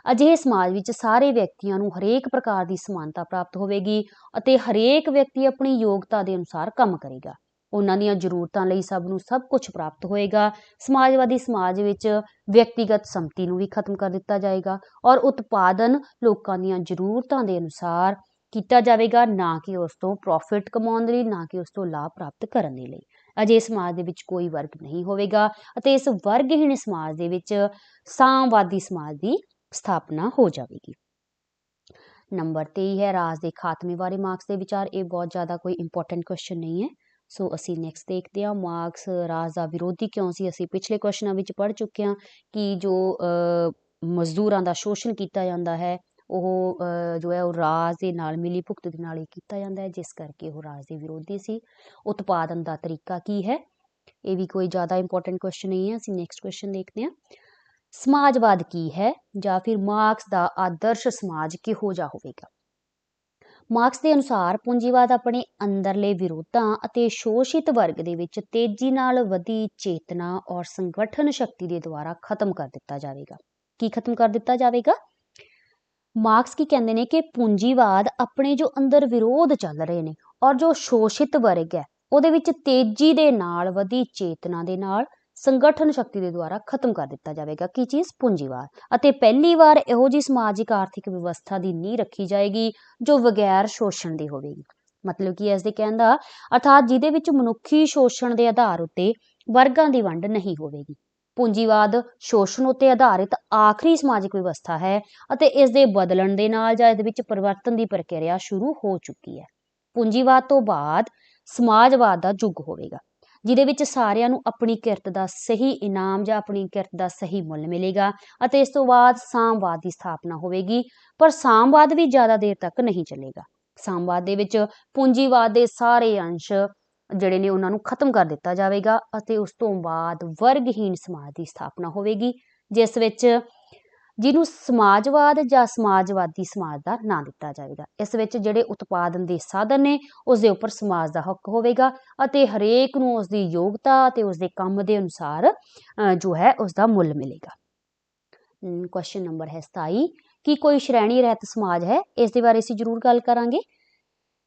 ਅਜਿਹੇ ਸਮਾਜ ਵਿੱਚ ਸਾਰੇ ਵਿਅਕਤੀਆਂ ਨੂੰ ਹਰੇਕ ਪ੍ਰਕਾਰ ਦੀ ਸਮਾਨਤਾ ਪ੍ਰਾਪਤ ਹੋਵੇਗੀ ਅਤੇ ਹਰੇਕ ਵਿਅਕਤੀ ਆਪਣੀ ਯੋਗਤਾ ਦੇ ਅਨੁਸਾਰ ਕੰਮ ਕਰੇਗਾ। ਉਹਨਾਂ ਦੀਆਂ ਜ਼ਰੂਰਤਾਂ ਲਈ ਸਭ ਨੂੰ ਸਭ ਕੁਝ ਪ੍ਰਾਪਤ ਹੋਏਗਾ। ਸਮਾਜਵਾਦੀ ਸਮਾਜ ਵਿੱਚ ਵਿਅਕਤੀਗਤ ਸੰਮਤੀ ਨੂੰ ਵੀ ਖਤਮ ਕਰ ਦਿੱਤਾ ਜਾਏਗਾ ਔਰ ਉਤਪਾਦਨ ਲੋਕਾਂ ਦੀਆਂ ਜ਼ਰੂਰਤਾਂ ਦੇ ਅਨੁਸਾਰ ਕੀਤਾ ਜਾਵੇਗਾ, ਨਾ ਕਿ ਉਸ ਤੋਂ ਪ੍ਰੋਫਿਟ ਕਮਾਉਣ ਦੇ ਲਈ, ਨਾ ਕਿ ਉਸ ਤੋਂ ਲਾਭ ਪ੍ਰਾਪਤ ਕਰਨ ਦੇ ਲਈ। ਅਜੇ ਸਮਾਜ ਦੇ ਵਿੱਚ ਕੋਈ ਵਰਗ ਨਹੀਂ ਹੋਵੇਗਾ ਅਤੇ ਇਸ ਵਰਗਹੀਣ ਸਮਾਜ ਦੇ ਵਿੱਚ ਸਾਮਵਾਦੀ ਸਮਾਜ ਦੀ ਸਥਾਪਨਾ ਹੋ ਜਾਵੇਗੀ। ਨੰਬਰ 23 ਹੈ, ਰਾਜ ਦੇ ਖਾਤਮੇ ਬਾਰੇ ਮਾਰਕਸ ਦੇ ਵਿਚਾਰ। ਇਹ ਬਹੁਤ ਜ਼ਿਆਦਾ ਕੋਈ ਇੰਪੋਰਟੈਂਟ ਕੁਐਸਚਨ ਨਹੀਂ ਹੈ। ਸੋ ਅਸੀਂ ਨੈਕਸਟ ਦੇਖਦੇ ਹਾਂ, ਮਾਰਕਸ ਰਾਜ ਦਾ ਵਿਰੋਧੀ ਕਿਉਂ ਸੀ? ਅਸੀਂ ਪਿਛਲੇ ਕੁਐਸਚਨਾਂ ਵਿੱਚ ਪੜ੍ਹ ਚੁੱਕੇ ਹਾਂ ਕਿ ਜੋ ਮਜ਼ਦੂਰਾਂ ਦਾ ਸ਼ੋਸ਼ਣ ਕੀਤਾ ਜਾਂਦਾ ਹੈ, ਉਹ ਜੋ ਹੈ, ਉਹ ਰਾਜ ਦੇ ਨਾਲ ਮਿਲੀ ਭੁਗਤ ਦੇ ਨਾਲ ਹੀ ਕੀਤਾ ਜਾਂਦਾ ਹੈ, ਜਿਸ ਕਰਕੇ ਉਹ ਰਾਜ ਦੇ ਵਿਰੋਧੀ ਸੀ। ਉਤਪਾਦਨ ਦਾ ਤਰੀਕਾ ਕੀ ਹੈ? ਇਹ ਵੀ ਕੋਈ ਜ਼ਿਆਦਾ ਇੰਪੋਰਟੈਂਟ ਕੁਐਸਚਨ ਨਹੀਂ ਹੈ, ਅਸੀਂ ਨੈਕਸਟ ਕੁਐਸਚਨ ਦੇਖਦੇ ਹਾਂ। ਸਮਾਜਵਾਦ ਕੀ ਹੈ? ਜਾਂ ਫਿਰ ਮਾਰਕਸ ਦਾ ਆਦਰਸ਼ ਸਮਾਜ ਕਿਹੋ ਜਿਹਾ ਹੋਵੇਗਾ? ਮਾਰਕਸ ਦੇ ਅਨੁਸਾਰ ਪੂੰਜੀਵਾਦ ਆਪਣੇ ਅੰਦਰਲੇ ਵਿਰੋਧਾਂ ਅਤੇ ਸ਼ੋਸ਼ਿਤ ਵਰਗ ਦੇ ਵਿੱਚ ਤੇਜ਼ੀ ਨਾਲ ਵਧੀ ਚੇਤਨਾ ਔਰ ਸੰਗਠਨ ਸ਼ਕਤੀ ਦੇ ਦੁਆਰਾ ਖਤਮ ਕਰ ਦਿੱਤਾ ਜਾਵੇਗਾ। ਕੀ ਖਤਮ ਕਰ ਦਿੱਤਾ ਜਾਵੇਗਾ? ਮਾਰਕਸ ਕੀ ਕਹਿੰਦੇ ਨੇ ਕਿ ਪੂੰਜੀਵਾਦ ਆਪਣੇ ਜੋ ਅੰਦਰ ਵਿਰੋਧ ਚੱਲ ਰਹੇ ਨੇ ਔਰ ਜੋ ਸ਼ੋਸ਼ਿਤ ਵਰਗ ਹੈ, ਉਹਦੇ ਵਿੱਚ ਤੇਜ਼ੀ ਦੇ ਨਾਲ ਵਧੀ ਚੇਤਨਾ ਦੇ ਨਾਲ ਸੰਗਠਨ ਸ਼ਕਤੀ ਦੇ ਦੁਆਰਾ ਖਤਮ ਕਰ ਦਿੱਤਾ ਜਾਵੇਗਾ। ਕੀ ਚੀਜ਼? ਪੂੰਜੀਵਾਦ। ਅਤੇ ਪਹਿਲੀ ਵਾਰ ਇਹੋ ਜੀ ਸਮਾਜਿਕ ਆਰਥਿਕ ਵਿਵਸਥਾ ਦੀ ਨੀਂਹ ਰੱਖੀ ਜਾਏਗੀ ਜੋ ਬਗੈਰ ਸ਼ੋਸ਼ਣ ਦੀ ਹੋਵੇਗੀ। ਮਤਲਬ ਕਿ ਇਸ ਦੇ ਕਹਿਣ ਦਾ ਅਰਥਾਤ ਜਿਹਦੇ ਵਿੱਚ ਮਨੁੱਖੀ ਸ਼ੋਸ਼ਣ ਦੇ ਆਧਾਰ ਉੱਤੇ ਵਰਗਾਂ ਦੀ ਵੰਡ ਨਹੀਂ ਹੋਵੇਗੀ। ਪੂੰਜੀਵਾਦ ਸ਼ੋਸ਼ਣ ਉੱਤੇ ਆਧਾਰਿਤ ਆਖਰੀ ਸਮਾਜਿਕ ਵਿਵਸਥਾ ਹੈ ਅਤੇ ਇਸ ਦੇ ਬਦਲਣ ਦੇ ਨਾਲ ਜਾਂ ਇਹਦੇ ਵਿੱਚ ਪਰਿਵਰਤਨ ਦੀ ਪ੍ਰਕਿਰਿਆ ਸ਼ੁਰੂ ਹੋ ਚੁੱਕੀ ਹੈ। ਪੂੰਜੀਵਾਦ ਤੋਂ ਬਾਅਦ ਸਮਾਜਵਾਦ ਦਾ ਯੁੱਗ ਹੋਵੇਗਾ। ਜਿਹਦੇ ਵਿੱਚ ਸਾਰਿਆਂ ਨੂੰ ਆਪਣੀ ਕਿਰਤ ਦਾ ਸਹੀ ਇਨਾਮ ਜਾਂ ਆਪਣੀ ਕਿਰਤ ਦਾ ਸਹੀ ਮੁੱਲ ਮਿਲੇਗਾ ਅਤੇ ਇਸ ਤੋਂ ਬਾਅਦ ਸਾਮਵਾਦ ਦੀ ਸਥਾਪਨਾ ਹੋਵੇਗੀ, ਪਰ ਸਾਮਵਾਦ ਵੀ ਜ਼ਿਆਦਾ ਦੇਰ ਤੱਕ ਨਹੀਂ ਚੱਲੇਗਾ। ਸਾਮਵਾਦ ਦੇ ਵਿੱਚ ਪੂੰਜੀਵਾਦ ਦੇ ਸਾਰੇ ਅੰਸ਼ ਜਿਹੜੇ ਨੇ ਉਹਨਾਂ ਨੂੰ ਖਤਮ ਕਰ ਦਿੱਤਾ ਜਾਵੇਗਾ ਅਤੇ ਉਸ ਤੋਂ ਬਾਅਦ ਵਰਗਹੀਣ ਸਮਾਜ ਦੀ ਸਥਾਪਨਾ ਹੋਵੇਗੀ, ਜਿਸ ਵਿੱਚ ਜਿਹਨੂੰ ਸਮਾਜਵਾਦ ਜਾਂ ਸਮਾਜਵਾਦੀ ਸਮਾਜ ਦਾ ਨਾਂ ਦਿੱਤਾ ਜਾਵੇਗਾ। ਇਸ ਵਿੱਚ ਜਿਹੜੇ ਉਤਪਾਦਨ ਦੇ ਸਾਧਨ ਨੇ ਉਸ ਦੇ ਉੱਪਰ ਸਮਾਜ ਦਾ ਹੱਕ ਹੋਵੇਗਾ ਅਤੇ ਹਰੇਕ ਨੂੰ ਉਸ ਦੀ ਯੋਗਤਾ ਅਤੇ ਉਸ ਦੇ ਕੰਮ ਦੇ ਅਨੁਸਾਰ ਜੋ ਹੈ ਉਸ ਦਾ ਮੁੱਲ ਮਿਲੇਗਾ। ਕੁਐਸਚਨ ਨੰਬਰ ਹੈ 27 ਕੀ ਕੋਈ ਸ਼੍ਰੇਣੀ ਰਹਿਤ ਸਮਾਜ ਹੈ? ਇਸ ਦੇ ਬਾਰੇ ਅਸੀਂ ਜ਼ਰੂਰ ਗੱਲ ਕਰਾਂਗੇ।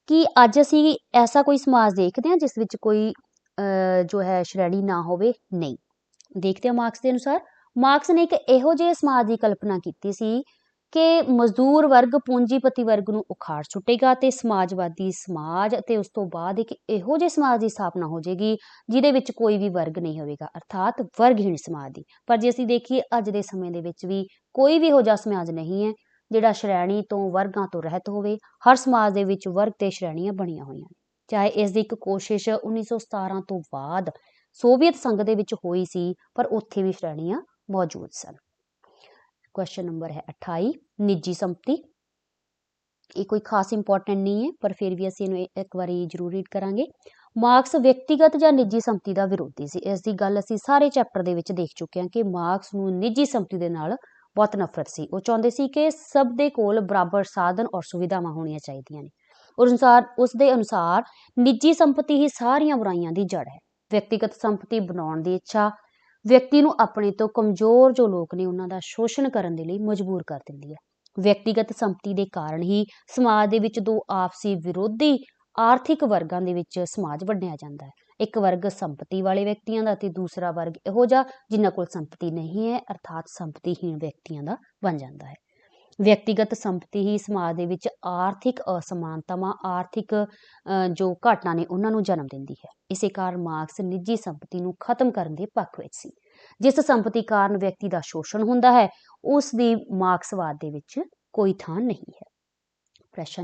ਕਿ ਅੱਜ ਅਸੀਂ ਐਸਾ ਕੋਈ ਸਮਾਜ ਦੇਖਦੇ ਹਾਂ ਜਿਸ ਵਿੱਚ ਕੋਈ ਜੋ ਹੈ, ਸ਼੍ਰੇਣੀ ਨਾ ਹੋਵੇ? ਨਹੀਂ। ਦੇਖਦੇ ਹਾਂ ਮਾਰਕਸ ਦੇ ਅਨੁਸਾਰ। ਮਾਰਕਸ ਨੇ ਇੱਕ ਇਹੋ ਜਿਹੇ ਸਮਾਜ ਦੀ ਕਲਪਨਾ ਕੀਤੀ ਸੀ ਕਿ ਮਜ਼ਦੂਰ ਵਰਗ ਪੂੰਜੀਪਤੀ ਵਰਗ ਨੂੰ ਉਖਾੜ ਸੁੱਟੇਗਾ ਤੇ ਸਮਾਜਵਾਦੀ ਸਮਾਜ ਅਤੇ ਉਸ ਤੋਂ ਬਾਅਦ ਇੱਕ ਇਹੋ ਜਿਹੇ ਸਮਾਜ ਦੀ ਸਥਾਪਨਾ ਹੋ ਜਾਏਗੀ ਜਿਹਦੇ ਵਿੱਚ ਕੋਈ ਵੀ ਵਰਗ ਨਹੀਂ ਹੋਵੇਗਾ, ਅਰਥਾਤ ਵਰਗਹੀਣ ਸਮਾਜ ਦੀ। ਪਰ ਜੇ ਅਸੀਂ ਦੇਖੀਏ, ਅੱਜ ਦੇ ਸਮੇਂ ਦੇ ਵਿੱਚ ਵੀ ਕੋਈ ਵੀ ਇਹੋ ਜਿਹਾ ਸਮਾਜ ਨਹੀਂ ਹੈ ਜਿਹੜਾ ਸ਼੍ਰੇਣੀ ਤੋਂ ਵਰਗਾਂ ਤੋਂ ਰਹਿਤ ਹੋਵੇ, ਹਰ ਸਮਾਜ ਦੇ ਵਿੱਚ ਵਰਗ ਤੇ ਸ਼੍ਰੇਣੀਆਂ ਬਣੀਆਂ ਹੋਈਆਂ ਨੇ। ਚਾਹੇ ਇਸ ਦੀ ਇੱਕ ਕੋਸ਼ਿਸ਼ 1917 ਤੋਂ ਬਾਅਦ ਸੋਵੀਅਤ ਸੰਘ ਦੇ ਵਿੱਚ ਹੋਈ ਸੀ, ਪਰ ਉੱਥੇ ਵੀ ਸ਼੍ਰੇਣੀਆਂ ਮੌਜੂਦ ਸਨ। ਕੁਐਸਚਨ ਨੰਬਰ ਹੈ 28 ਨਿੱਜੀ ਸੰਪਤੀ। ਇਹ ਕੋਈ ਖਾਸ ਇੰਪੋਰਟੈਂਟ ਨਹੀਂ ਹੈ, ਪਰ ਫਿਰ ਵੀ ਅਸੀਂ ਇਹਨੂੰ ਇੱਕ ਵਾਰੀ ਜ਼ਰੂਰ ਰੀਡ ਕਰਾਂਗੇ। ਮਾਰਕਸ ਵਿਅਕਤੀਗਤ ਜਾਂ ਨਿੱਜੀ ਸੰਪਤੀ ਦਾ ਵਿਰੋਧੀ ਸੀ। ਇਸ ਦੀ ਗੱਲ ਅਸੀਂ ਸਾਰੇ ਚੈਪਟਰ ਦੇ ਵਿੱਚ ਦੇਖ ਚੁੱਕੇ ਹਾਂ ਕਿ ਮਾਰਕਸ ਨੂੰ ਨਿੱਜੀ ਸੰਪਤੀ ਦੇ ਨਾਲ ਬਹੁਤ ਨਫ਼ਰਤ ਸੀ। ਉਹ ਚਾਹੁੰਦੇ ਸੀ ਕਿ ਸਭ ਦੇ ਕੋਲ ਬਰਾਬਰ ਸਾਧਨ ਔਰ ਸੁਵਿਧਾਵਾਂ ਹੋਣੀਆਂ ਚਾਹੀਦੀਆਂ ਨੇ। ਉਸ ਅਨੁਸਾਰ, ਉਸ ਦੇ ਅਨੁਸਾਰ ਨਿੱਜੀ ਸੰਪਤੀ ਹੀ ਸਾਰੀਆਂ ਬੁਰਾਈਆਂ ਦੀ ਜੜ ਹੈ। ਵਿਅਕਤੀਗਤ ਸੰਪਤੀ ਬਣਾਉਣ ਦੀ ਇੱਛਾ ਵਿਅਕਤੀ ਨੂੰ ਆਪਣੇ ਤੋਂ ਕਮਜ਼ੋਰ ਜੋ ਲੋਕ ਨੇ ਉਹਨਾਂ ਦਾ ਸ਼ੋਸ਼ਣ ਕਰਨ ਦੇ ਲਈ ਮਜਬੂਰ ਕਰ ਦਿੰਦੀ ਹੈ। ਵਿਅਕਤੀਗਤ ਸੰਪਤੀ ਦੇ ਕਾਰਨ ਹੀ ਸਮਾਜ ਦੇ ਵਿੱਚ ਦੋ ਆਪਸੀ ਵਿਰੋਧੀ ਆਰਥਿਕ ਵਰਗਾਂ ਦੇ ਵਿੱਚ ਸਮਾਜ ਵੰਡਿਆ ਜਾਂਦਾ ਹੈ। ਇੱਕ ਵਰਗ ਸੰਪਤੀ ਵਾਲੇ ਵਿਅਕਤੀਆਂ ਦਾ ਤੇ ਦੂਸਰਾ ਵਰਗ ਇਹੋ ਜਿਹਾ ਜਿਨ੍ਹਾਂ ਕੋਲ ਸੰਪਤੀ ਨਹੀਂ ਹੈ, ਅਰਥਾਤ ਸੰਪਤੀਹੀਣ ਵਿਅਕਤੀਆਂ ਦਾ ਬਣ ਜਾਂਦਾ ਹੈ। ਵਿਅਕਤੀਗਤ ਸੰਪਤੀ ਹੀ ਸਮਾਜ ਦੇ ਵਿੱਚ ਆਰਥਿਕ ਅਸਮਾਨਤਾਵਾਂ, ਆਰਥਿਕ ਜੋ ਘਟਨਾ ਨੇ ਉਹਨਾਂ ਨੂੰ ਜਨਮ ਦਿੰਦੀ ਹੈ। ਇਸੇ ਕਾਰਨ ਮਾਰਕਸ ਨਿੱਜੀ ਸੰਪਤੀ ਨੂੰ ਖਤਮ ਕਰਨ ਦੇ ਪੱਖ ਵਿੱਚ ਸੀ। ਜਿਸ ਸੰਪਤੀ ਕਾਰਨ ਵਿਅਕਤੀ ਦਾ ਸ਼ੋਸ਼ਣ ਹੁੰਦਾ ਹੈ, ਉਸ ਦੀ ਮਾਰਕਸਵਾਦ ਦੇ ਵਿੱਚ ਕੋਈ ਥਾਂ ਨਹੀਂ ਹੈ। ਪ੍ਰਸ਼ਨ